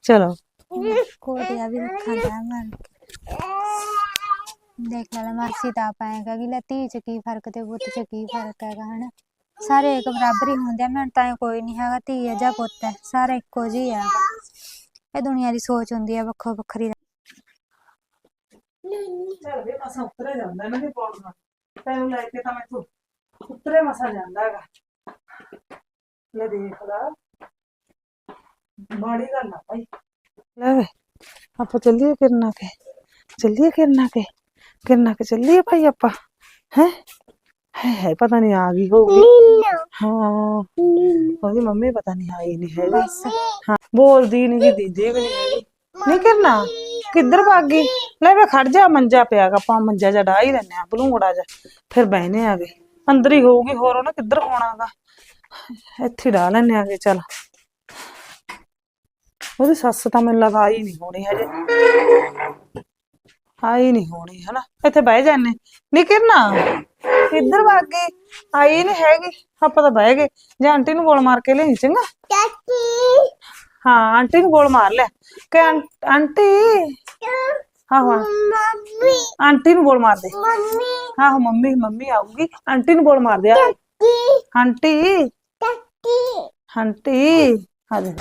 ਚਲੋ ਕੋਟਿਆ ਵੀ ਰੱਖਾਂ ਦਾ ਮਨ ਦੇਖ ਲੈ ਮਾਸੀ ਤਾਂ ਪਾਏਗਾ ਕਿ ਲਤੀ ਚ ਕੀ ਫ਼ਰਕ ਤੇ ਪੁੱਤ ਚ ਕੀ ਫ਼ਰਕ ਹੈਗਾ ਹਨਾ ਸਾਰੇ ਇੱਕ ਬਰਾਬਰ ਹੀ ਹੁੰਦੇ ਆ ਮੈਂ ਤਾਂ ਐਂ ਕੋਈ ਨਹੀਂ ਹੈਗਾ ਧੀ ਹੈ ਜਾਂ ਪੁੱਤ ਹੈ ਸਾਰੇ ਇੱਕੋ ਜਿਹੇ ਹੀ ਹੈਗਾ ਇਹ ਦੁਨੀਆ ਦੀ ਸੋਚ ਹੁੰਦੀ ਹੈ ਵੱਖੋ ਵੱਖਰੀ ਚੱਲ ਵੇ ਮਸਾ ਉਤਰੇ ਜਾਂਦਾ ਇਹਨਾਂ ਦੇ ਪੌੜੀਆਂ ਤੈਨੂੰ ਲੈ ਕੇ ਤਾਂ ਮੈਂ ਉਤਰੇ ਮਸਾ ਜਾਂਦਾ ਹੈਗਾ ਲੈ ਦੇਖ ਲਾ ਮਾੜੀ ਗੱਲ ਆ ਭਾਈ ਲੈ ਵੇ ਆਪਾਂ ਚੱਲੀਏ ਕਿਰਨਾ ਕੇ ਚੱਲੀਏ ਕਿਰਨਾ ਕੇ ਕਿਰਨਾ ਕੇ ਚੱਲੀਏ ਭਾਈ ਆਪਾਂ ਹੈ ਹੈ ਹੈ ਪਤਾ ਨਹੀਂ ਆ ਗਈ ਹੋਊਗੀ ਹਾਂ ਉਹਦੀ ਮੰਮੀ ਪਤਾ ਨਹੀਂ ਆਈ ਨਹੀਂ ਹੈਗੀ ਹਾਂ ਬੋਲਦੀ ਨਹੀਂ ਗੀ ਦੀਦੀ ਵੀ ਨਹੀਂ ਹੈਗੀ ਨਹੀਂ ਕਰਨਾ ਕਿੱਧਰ ਭੱਗ ਗਈ? ਲੈ ਵੇ ਖੜ ਜਾ, ਮੰਜਾ ਪਿਆਗਾ ਆਪਾਂ ਮੰਜਾ ਜਾ ਡਾ ਹੀ ਲੈਨੇ ਆ ਬਲੂੰਗੜਾ ਜਾ ਫਿਰ ਬਹਿਨੇ ਆਗੇ। ਅੰਦਰ ਹੀ ਹੋਊਗੀ, ਹੋਰ ਉਹਨੇ ਕਿੱਧਰ ਹੋਣਾਗਾ ਇੱਥੇ ਹੀ ਡਾ ਆਗੇ, ਚੱਲ। ਉਹਦੀ ਸੱਸ ਤਾਂ ਮੈਨੂੰ ਲੱਗਾ ਆਈ ਨਹੀਂ ਹੋਣੀ ਹਜੇ। ਆਈ ਨਹੀਂ ਹੋਣੀ, ਹਨਾ? ਇੱਥੇ ਬਹਿ ਜਾਂਦੇ। ਨੀ ਕਿਰਨਾ? ਕਿੱਧਰ ਭੱਗ ਗਈ? ਆਈ ਨਹੀਂ ਹੈਗੀ। ਆਪਾਂ ਤਾਂ ਬਹਿ ਗਏ। ਜਾਂ ਆਂਟੀ ਨੂੰ ਬੋਲ ਮਾਰ ਕੇ ਲਈ ਚੰਗਾ? ਹਾਂ ਆਂਟੀ ਨੂੰ ਬੋਲ ਮਾਰ ਲੈ। ਕਿ ਆਂ- ਆਂਟੀ? ਹਾਂ ਹਾਂ ਆਂਟੀ ਨੂੰ ਬੋਲ ਮਾਰ ਦੇ। ਹਾਂ ਹਾਂ ਮੰਮੀ ਮੰਮੀ ਆਊਗੀ। ਆਂਟੀ ਨੂੰ ਬੋਲ ਮਾਰ ਦੇ ਆਂਟੀ। ਆਂਟੀ। ਆ ਦੇ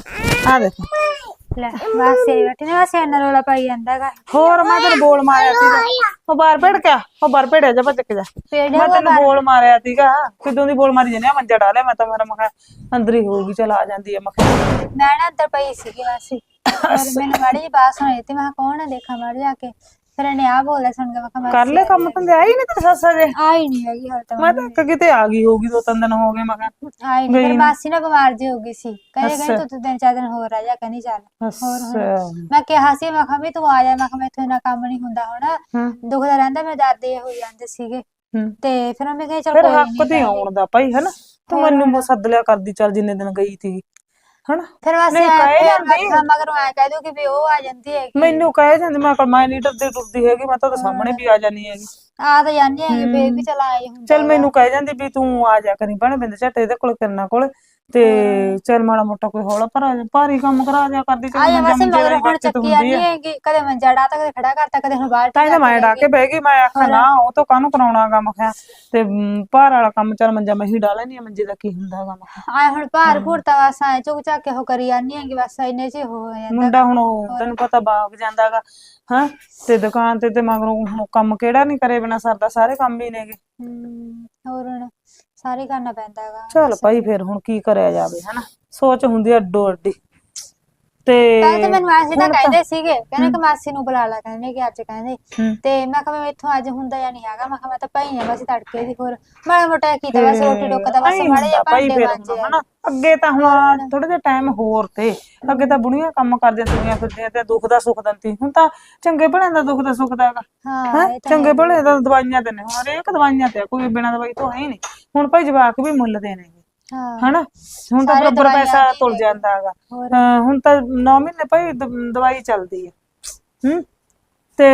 ਆ ਦੇ ਲੈ ਵਾਸੇ ਬੈਠੇ ਨੇ ਵਾਸੇ ਇਹਨਾਂ ਰੋਲਾ ਪਾਈ ਜਾਂਦਾ ਗਾ। ਹੋਰ ਮੈਂ ਤੈਨੂੰ ਬੋਲ ਮਾਰਿਆ ਸੀਗਾ। ਉਹ ਬਾਹਰ ਭੇੜ ਕੇ ਆ, ਉਹ ਬਾਹਰ ਭੇੜਿਆ ਜਾ ਭੱਜ ਕੇ ਜਾ। ਮੈਂ ਤੈਨੂੰ ਬੋਲ ਮਾਰਿਆ ਸੀਗਾ। ਕਿਦੋਂ ਦੀ ਬੋਲ ਮਾਰੀ ਜਾਂਦੇ ਆ ਮੰਜਾ ਡਾਲਿਆ ਮੈਂ ਤਾਂ ਮੇਰਾ ਮਖਾ ਅੰਦਰ ਹੀ ਹੋਊਗੀ ਚਲ ਆ ਜਾਂਦੀ ਆ ਮਖਾ ਮੈਂ ਨਾ ਅੰਦਰ ਪਈ ਸੀਗੀ ਵਾਸੀ। ਮੈਨੂੰ ਮਾੜੀ ਜਿਹੀ ਬਾਤ ਸੁਣਾਈ ਤੇ ਮੈਂ ਕਿਹਾ ਕੌਣ ਆ ਦੇਖਾਂ ਮਾੜੀ ਜਾ ਕੇ। ਫਿਰ ਇਹਨੇ ਆ ਬੋਲਿਆ ਸੁਣ ਕੇ ਮੈਂ ਕਿਹਾ ਕਰ ਲੈ ਕੰਮ ਧੰਦੇ ਆਈ ਨਹੀਂ ਤੇਰੇ ਸੱਸ ਅਜੇ ਆਈ ਨਹੀਂ ਹੈਗੀ ਹਾਲ ਤਾਂ ਮੈਂ ਤਾਂ ਕਿਤੇ ਆ ਗਈ ਹੋਊਗੀ ਦੋ ਤਿੰਨ ਦਿਨ ਹੋ ਗਏ ਮੈਂ ਕਿਹਾ ਆਈ ਨਹੀਂ ਫਿਰ ਮਾਸੀ ਨਾ ਬਿਮਾਰ ਜੀ ਹੋ ਗਈ ਸੀ। ਕਹਿੰਦੇ ਕਹਿੰਦੇ ਤੂੰ ਤਿੰਨ ਚਾਰ ਦਿਨ ਹੋਰ ਰਹਿ ਜਾ ਕਹਿੰਦੀ ਚੱਲ ਅੱਛਾ। ਮੈਂ ਕਿਹਾ ਸੀ ਮੈਂ ਕਿਹਾ ਵੀ ਤੂੰ ਆ ਜਾ ਮੈਂ ਕਿਹਾ ਮੈਥੋਂ ਇੰਨਾ ਕੰਮ ਨਹੀਂ ਹੁੰਦਾ ਹੁਣ। ਦੁਖਦਾ ਰਹਿੰਦਾ ਮੇਰੇ ਦਾਦੇ ਹੋ ਜਾਂਦੇ ਸੀਗੇ। ਤੇ ਫਿਰ ਮੈਂ ਕਿਹਾ ਚੱਲ ਫਿਰ ਕੋਈ ਹੱਕ ਤੇ ਆਉਣ ਦਾ ਭਾਈ ਹਨਾ? ਤੂੰ ਮੈਨੂੰ ਸੱਦ ਲਿਆ ਕਰਦੀ ਚੱਲ ਜਿੰਨੇ ਦਿਨ ਗਈ ਸੀ ਹਨਾ? ਫਿਰ ਵਾਸੀ ਨਹੀਂ, ਕਹਿ ਜਾਂਦੀ। ਮੈਂ ਮਗਰੋਂ ਆ ਕਹਿ ਦੂ ਕਿ ਵੀ ਉਹ ਆ ਜਾਂਦੀ ਹੈ ਮੈਨੂੰ ਕਹੇ ਜਾਂਦੇ ਮੈਂ ਕਿਹਾ ਮੈਂ ਨਹੀਂ ਡਰਦੀ ਟੁਰਦੀ ਹੈਗੀ ਮੈਂ ਤਾਂ ਉਹਦੇ ਸਾਹਮਣੇ ਵੀ ਆ ਜਾਨੀ ਹੈਗੀ। ਆ ਤਾਂ ਜਾਂਦੀ ਹੈ ਕਿ ਫੇਰ ਵੀ ਚਲ ਆਏ ਹੁੰਦਾ ਚੱਲ ਮੈਨੂੰ ਕਹਿ ਜਾਂਦੀ ਵੀ ਤੂੰ ਆ ਜਾ ਕਰੀ ਭੈਣੇ ਬਿੰਦ ਝੱਟ ਇਹਦੇ ਕੋਲ ਕਰਨਾ ਕੋਲ। ਤੇ ਚੱਲ ਮਾੜਾ ਮੋਟਾ ਕੋਈ ਹੌਲਾ ਭਰਾ ਭਾਰੀ ਕੰਮ ਕਰਾ ਜਾ ਕਰਦੀ ਚੱਲ ਆ ਜਾ ਮੰਜਾ ਵੈਸੇ ਮਗਰੋਂ ਹੁਣ ਚੱਕੀ ਹੁੰਦੀ ਜਾਂਦੀ ਆ ਹੈਗੀ ਕਦੇ ਮੰਜਾ ਡਾਤਾ ਕਦੇ ਖੜਾ ਕਰਤਾ ਕਦੇ ਹੁਣ ਬਾਹਰ ਤਾਂ ਇਹਦਾ ਮੈਂ ਡਾ ਕੇ ਬਹਿ ਗਈ ਮੈਂ ਆਖਿਆ ਨਾ ਉਹ ਤਾਂ ਕਾਹਨੂੰ ਕਰਾਉਣਾਗਾ ਮੈਂ ਕਿਹਾ ਤੇ ਮ, ਭਾਰ ਵਾਲਾ ਕੰਮ ਚੱਲ ਮੰਜਾ ਮੈਂ ਹੀ ਡਾ ਲੈਣੀ ਆ ਮੰਜੇ ਦਾ ਕੀ ਹੁੰਦਾਗਾ ਮੈਂ ਕਿਹਾ। ਆ ਹੁਣ ਭਾਰ ਭੂਰ ਤਾਂ ਬਸ ਐ ਚੁੱਕ ਚੱਕ ਕੇ ਉਹ ਕਰੀ ਜਾਂਦੀ ਹੈਗੀ ਬਸ ਇੰਨੇ ਚ ਹੀ ਹੋ ਜਾਂਦਾ। ਮੁੰਡਾ ਹੁਣ ਤੈਨੂੰ ਪਤਾ ਬਾਗ ਜਾਂਦਾਗਾ ਹਾਂ? ਤੇ ਦੁਕਾਨ ਤੇ ਤੇ ਮਗਰੋਂ ਕੰਮ ਕਿਹੜਾ ਨਹੀਂ ਕਰੇ ਬਿਨਾ ਸਰਦਾ ਸਾਰੇ ਕੰਮ ਹੀ ਨੇਗੇ। ਹੋਰ ਹੁਣ? ਸਾਰੇ ਕਰਨਾ ਪੈਂਦਾ ਹੈਗਾ ਚੱਲ ਭਾਈ ਫਿਰ ਹੁਣ ਕੀ ਕਰਿਆ ਜਾਵੇ ਹਨਾ? ਸੋਚ ਹੁੰਦੀ ਆ ਅੱਡੋ ਅੱਡੀ। ਤੇ ਪਹਿਲਾਂ ਤਾਂ ਮੈਨੂੰ ਮਾਸੀ ਤਾਂ ਕਹਿੰਦੇ ਸੀਗੇ ਕਹਿੰਦੇ ਕਿ ਮਾਸੀ ਨੂੰ ਬੁਲਾ ਲਾ ਕਹਿੰਦੇ ਕਿ ਅੱਜ ਕਹਿੰਦੇ ਹੂੰ। ਤੇ ਮੈਂ ਕਿਹਾ ਵੀ ਮੈਥੋਂ ਅੱਜ ਹੁੰਦਾ ਜਾਂ ਨਹੀਂ ਹੈਗਾ ਮੈਂ ਕਿਹਾ ਮੈਂ ਤਾਂ ਪਈ ਆ ਬਸ ਤੜਕੇ ਦੀ ਹੋਰ ਮਾੜਾ ਮੋਟਾ ਕੀਤਾ ਬਸ ਰੋਟੀ ਟੋਕ ਦਾ ਬਸ ਮਾੜੇ ਜਿਹੇ ਹੁੰਦਾ ਭਾਈ ਭਾਂਡੇ ਫਿਰ ਮਾਂਜੇ ਹਨਾ ਅੱਗੇ ਤਾਂ ਹੁਣ ਥੋੜਾ ਜਿਹਾ ਟਾਈਮ ਹੋਰ ਤੇ। ਅੱਗੇ ਤਾਂ ਬੁੜੀਆਂ ਕੰਮ ਕਰਦੀਆਂ ਤੁਰੀਆਂ ਫਿਰਦੀਆਂ ਤੇ ਦੁੱਖ ਦਾ ਸੁੱਖ ਦਿੰਦੀ। ਹੁਣ ਤਾਂ ਚੰਗੇ ਭਲਿਆਂ ਦਾ ਦੁੱਖ ਦਾ ਸੁੱਖ ਦਾ ਹੈਗਾ। ਹਾਂ ਹੈਂ? ਇਹ ਤਾਂ ਚੰਗੇ ਭਲੇ ਦਾ ਦਵਾਈਆਂ ਤੇ ਨੇ। ਹੁਣ ਹਰੇਕ ਦਵਾਈਆਂ ਤੇ ਆ, ਕੋਈ ਬਿਨਾਂ ਦਵਾਈ ਤੋਂ ਹੈ ਹੀ ਨਹੀਂ। ਹੁਣ ਭਾਈ ਜਵਾਕ ਵੀ ਮੁੱਲ ਦੇ ਨੇ। ਹਾਂ। ਹਨਾ? ਹੁਣ ਤਾਂ ਬਰਾਬਰ ਪੈਸਾ ਤੁਲ। ਜਾਂਦਾ ਹੈਗਾ। ਹੋਰ। ਹੁਣ ਤਾਂ 9 ਮਹੀਨੇ ਭਾਈ ਦ- ਦਵਾਈ ਚੱਲਦੀ ਹੈ ਹੂੰ? ਤੇ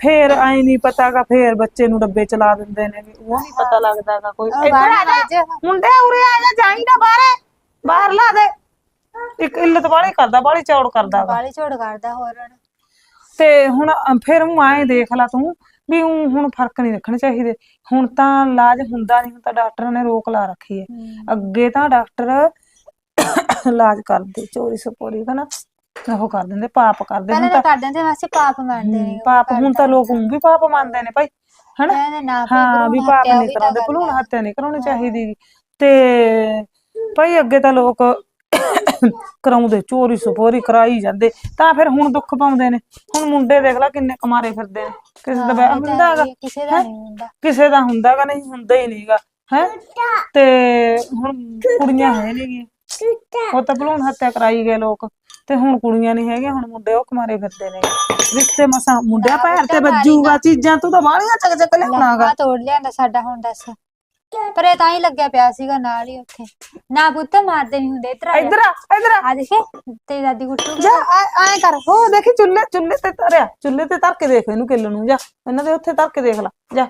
ਫੇਰ ਆਈ ਨਹੀਂ ਪਤਾਗਾ ਫੇਰ ਬੱਚੇ ਨੂੰ ਡੱਬੇ ਚਲਾ ਦਿੰਦੇ ਨੇ ਵੀ ਉਹ ਨਹੀਂ ਪਤਾ ਲੱਗਦਾਗਾ ਕੋਈ। ਇੱਧਰ ਆ ਜਾ। ਮੁੰਡੇ ਉਰੇ ਆ ਜਾ ਜਾਈ ਨਾ ਬਾਹਰ। ਬਾਹਰ ਲਾ ਦੇ। ਇੱਕ ਇੱਲਤ ਵਾਲੀ ਕਰਦਾ ਬਾਲੀ ਚੌੜ ਕਰਦਾ। ਬਾਲੀ ਝੋੜ ਕਰਦਾ ਹੋਰ ਹੁਣ ਤੇ ਹੁਣ ਫਿਰ હું ਆਏ ਦੇਖ ਲਾ ਤੂੰ ਵੀ ਊਂ ਹੁਣ ਫ਼ਰਕ ਨਹੀਂ ਰੱਖਣੇ ਚਾਹੀਦੇ। ਹੁਣ ਤਾਂ ਇਲਾਜ ਹੁੰਦਾ ਨਹੀਂ ਹੁਣ ਤਾਂ ਡਾਕਟਰਾਂ ਨੇ ਰੋਕ ਲਾ ਰੱਖੀ ਹੈ। ਹਮ, ਅੱਗੇ ਤਾਂ ਡਾਕਟਰ ਇਲਾਜ ਕਰਦੇ ਚੋਰੀ ਸਪੋਰੀ ਦਾ ਨਾ ਉਹ ਕਰ ਦਿੰਦੇ ਪਾਪ ਕਰਦੇ ਪਹਿਲਾਂ ਹੁਣ ਤਾਂ ਤਾਂ ਕਰ ਦਿੰਦੇ ਵੈਸੇ ਪਾਪ ਮੰਨਦੇ ਨੇ ਪਾਪ ਹੁਣ ਤਾਂ ਲੋਕ ਊਂ ਵੀ ਪਾਪ ਮੰਨਦੇ ਨੇ ਭਾਈ ਹਨਾ? ਕਹਿੰਦੇ ਨਾ ਵੀ ਹਾਂ ਵੀ ਪਾਪ ਨਹੀਂ ਤਾਂ ਕਰਾਉਂਦੇ ਭਲੂਣ। ਹੱਤਿਆ ਨਹੀਂ ਕਰਾਉਣੀ ਚਾਹੀਦੀ। ਤੇ ਭਾਈ ਅੱਗੇ ਤਾਂ ਲੋਕ ਕਰਾਉਂਦੇ ਚੋਰੀ ਸਪੋਰੀ ਕਰਾਈ ਜਾਂਦੇ ਤਾਂ ਫਿਰ ਹੁਣ ਦੁੱਖ ਪਾਉਂਦੇ ਨੇ। ਹੁਣ ਮੁੰਡੇ ਦੇਖ ਲੈ ਕਿੰਨੇ ਕਮਾਰੇ ਫਿਰਦੇ ਨੇ। ਕਿਸੇ ਦਾ ਵਿਆਹ ਤਾਂ ਹੁੰਦਾ ਹੈਗਾ ਕਿਸੇ ਦਾ ਨਹੀਂ ਹੁੰਦਾ। ਕਿਸੇ ਦਾ ਹੁੰਦਾਗਾ ਨਹੀਂ ਹੁੰਦਾ ਹੀ ਨਹੀਂਗਾ ਹੈ? ਤੇ ਹੁਣ ਕੁੜੀਆਂ ਹੈ ਨਹੀਂਗੀਆਂ ਉਹ ਤਾਂ ਭਲੂਣ ਹੱਤਿਆ ਕਰਾਈ ਗਏ ਲੋਕ। ਤੇ ਹੁਣ ਕੁੜੀਆਂ ਨਹੀਂ ਹੈਗੀਆਂ ਹੁਣ ਮੁੰਡੇ ਉਹ ਕਮਾਰੇ ਫਿਰਦੇ ਨੇ। ਰਿਸ਼ਤੇ ਮਸਾਂ ਮੁੰਡਿਆਂ ਪੈਰ ਤੇ ਵੱਜੂਗਾ ਚੀਜ਼ਾਂ ਤੂੰ ਤਾਂ ਬਾਹਲੀਆਂ ਚੱਕ ਚੱਕ ਲਿਆਉਣਾਗਾ ਤੋੜ ਲਿਆਂਦਾ ਸਾਡਾ ਹੁਣ ਦੱਸ। ਪਰ ਇਹ ਤਾਂ ਹੀ ਲੱਗਿਆ ਪਿਆ ਸੀਗਾ ਨਾਲ ਹੀ ਉੱਥੇ। ਨਾ ਪੁੱਤ ਮਾਰਦੇ ਨਹੀਂ ਹੁੰਦੇ ਇਧਰ। ਇੱਧਰ ਆ ਇੱਧਰ ਆ। ਦੇਖੇ ਤੇਰੀ ਦਾਦੀ ਕੁੱਟੂ ਜਾ ਐ ਕਰ। ਹੋ ਦੇਖੀ ਚੁੱਲ੍ਹੇ ਚੁੱਲ੍ਹੇ ਤੇ ਧਰਿਆ। ਚੁੱਲ੍ਹੇ ਤੇ ਧਰ ਕੇ ਦੇਖ ਇਹਨੂੰ ਕਿੱਲ ਨੂੰ। ਜਾ ਇਹਨਾਂ ਦੇ ਉੱਥੇ ਧਰ ਕੇ ਦੇਖ ਲੈ। ਜਾ।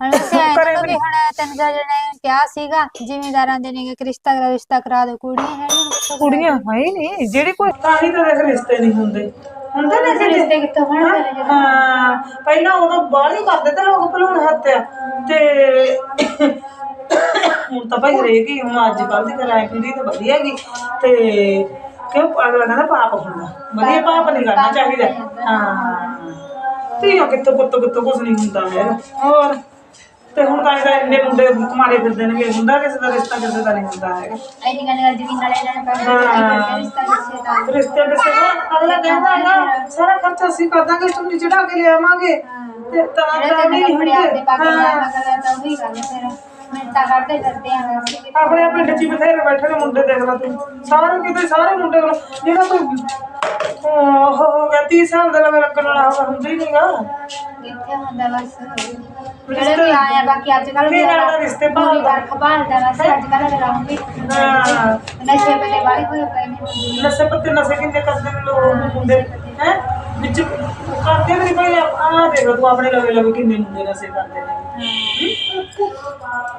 ਹੁਣ ਅਸੀਂ ਇਹਨਾਂ ਨੂੰ ਵੀ ਹੁਣ ਤਿੰਨ ਚਾਰ ਜਣੇ ਕਿਹਾ ਸੀਗਾ ਜ਼ਿਮੀਂਦਾਰਾਂ ਦੇ ਨੇ ਕਿ ਰਿਸ਼ਤਾ ਕਰਾ ਰਿਸ਼ਤਾ ਕਰਾ ਦਿਓ ਕੁੜੀਆਂ ਹੈ ਨਹੀਂ ਕੁੜੀਆਂ ਹੈ ਹੀ ਨਹੀਂ ਜਿਹੜੀ ਕੋਈ ਤਾਂ ਹੀ ਤਾਂ ਦੇਖ ਰਿਸ਼ਤੇ ਨਹੀਂ ਹੁੰਦੇ। ਹੁੰਦੇ ਨੇ ਰਿਸ਼ਤੇ ਰਿਸ਼ਤੇ ਕਿੱਥੋਂ ਹੋਣਗੇ ਨੇ ਜਦੋਂ? ਹਾਂ ਪਹਿਲਾਂ ਉਦੋਂ ਬਾਹਲੀ ਕਰਦੇ ਤੇ ਲੋਕ ਭਲੂਣ ਹੱਤਿਆ ਤੇ ਹੁਣ ਤਾਂ ਭਾਈ ਹਰੇਕ ਹੀ ਹੁਣ ਅੱਜ ਕੱਲ ਦੀ ਕਰਾਈ ਪੀੜੀ ਤਾਂ ਵਧੀਆ ਗਈ ਤੇ ਕਿਉਂ ਅਗਲਾ ਕਹਿੰਦਾ ਪਾਪ ਹੁੰਦਾ। ਵਧੀਆ ਪਾਪ ਨਹੀਂ ਕਰਨਾ ਚਾਹੀਦਾ। ਹਾਂ। ਧੀਆਂ ਕਿੱਥੋਂ ਪੁੱਤ ਕਿੱਥੋਂ ਕੁਝ ਨਹੀਂ ਹੁੰਦਾ ਹੈਗਾ। ਹੋਰ? ਤੇ ਹੁਣ ਤਾਂ ਇਹਦਾ ਇੰਨੇ ਮੁੰਡੇ ਕਮਾਰੇ ਫਿਰਦੇ ਨੇ ਕਿ ਹੁੰਦਾ ਕਿਸੇ ਦਾ ਰਿਸ਼ਤਾ ਕਿਸੇ ਦਾ ਨਹੀਂ ਹੁੰਦਾ ਹੈਗਾ। ਐਨੀ ਗੱਲ ਗੱਲ ਜ਼ਮੀਨ ਵਾਲੇ ਇਹਨਾਂ ਨੇ ਪਹਿਲਾਂ ਰਿਸ਼ਤਾ ਰਿਸ਼ਤੇ ਦਾ ਰਿਸ਼ਤੇ ਕਿਸੇ ਦਾ ਅਗਲਾ ਕਹਿੰਦਾ ਹੈਗਾ ਸਾਰਾ ਖਰਚਾ ਅਸੀਂ ਕਰ ਦਾਂਗੇ ਚੁੰਨੀ ਚੜਾ ਕੇ ਲਿਆਵਾਂਗੇ ਤੇ ਤਾਂ ਤਾਂ ਨਹੀਂ ਕੱਪੜੇ ਆਪਦੇ ਹੁੰਦੇ ਹਾਂ। ਕਰਦਾ ਤਾਂ ਉਹੀ ਗੱਲ ਹੈ ਫਿਰ। ਮਿੰਟਾਂ ਕੱਢਦੇ ਫਿਰਦੇ ਆ। ਵੀ। ਆਪਣੇ ਆਪ ਪਿੰਡ 'ਚ ਹੀ ਬਥੇਰੇ ਬੈਠੇ ਨੇ ਮੁੰਡੇ ਦੇਖ ਲਾ ਤੂੰ। ਸਾਰੇ ਕਿਤੇ ਸਾਰੇ ਮੁੰਡੇ ਕੋਲ ਜਿਹੜਾ ਕੋਈ ਉਹ ਹੋ ਗਿਆ 30 ਸਾਲ ਦਾ ਲਵੇ ਲੱਗਣ ਵਾਲਾ ਹੋਵੇ ਹੁੰਦਾ ਹੀ ਨਹੀਂਗਾ ਕਿੱਥੇ ਹੁੰਦਾ ਬਸ। ਜਿਹੜੇ ਵੀ ਆਏ ਆ ਬਾਕੀ ਅੱਜ ਕੱਲ ਮੇਰਾ ਤਾਂ ਰਿਸ਼ਤੇ ਪੂਰੀ ਭਾਲਦਾ। ਵਰਖ ਭਾਲਦਾ ਬਸ ਅੱਜ ਕੱਲ ਕਰਾਉਂਗੀ ਹਾਂ। ਨਸ਼ੇ ਬਲੇ ਵਾਲੇ ਹੋਏ ਪਏ ਨੇ ਨਸ਼ੇ ਪੱਤੇ ਨਸ਼ੇ ਕਿੰਨੇ ਕਰਦੇ ਨੇ ਲੋਕ ਮੁੰਡੇ ਹੈ? ਵਿੱਚ ਕਰਦੇ ਵੀ ਨਹੀਂ ਭਾਈ ਆ ਦੇਖ ਤੂੰ ਆਪਣੇ ਲਵੇ ਲਵੇ ਕਿੰਨੇ ਮੁੰਡੇ ਨਸ਼ੇ ਕਰਦੇ ਨੇ।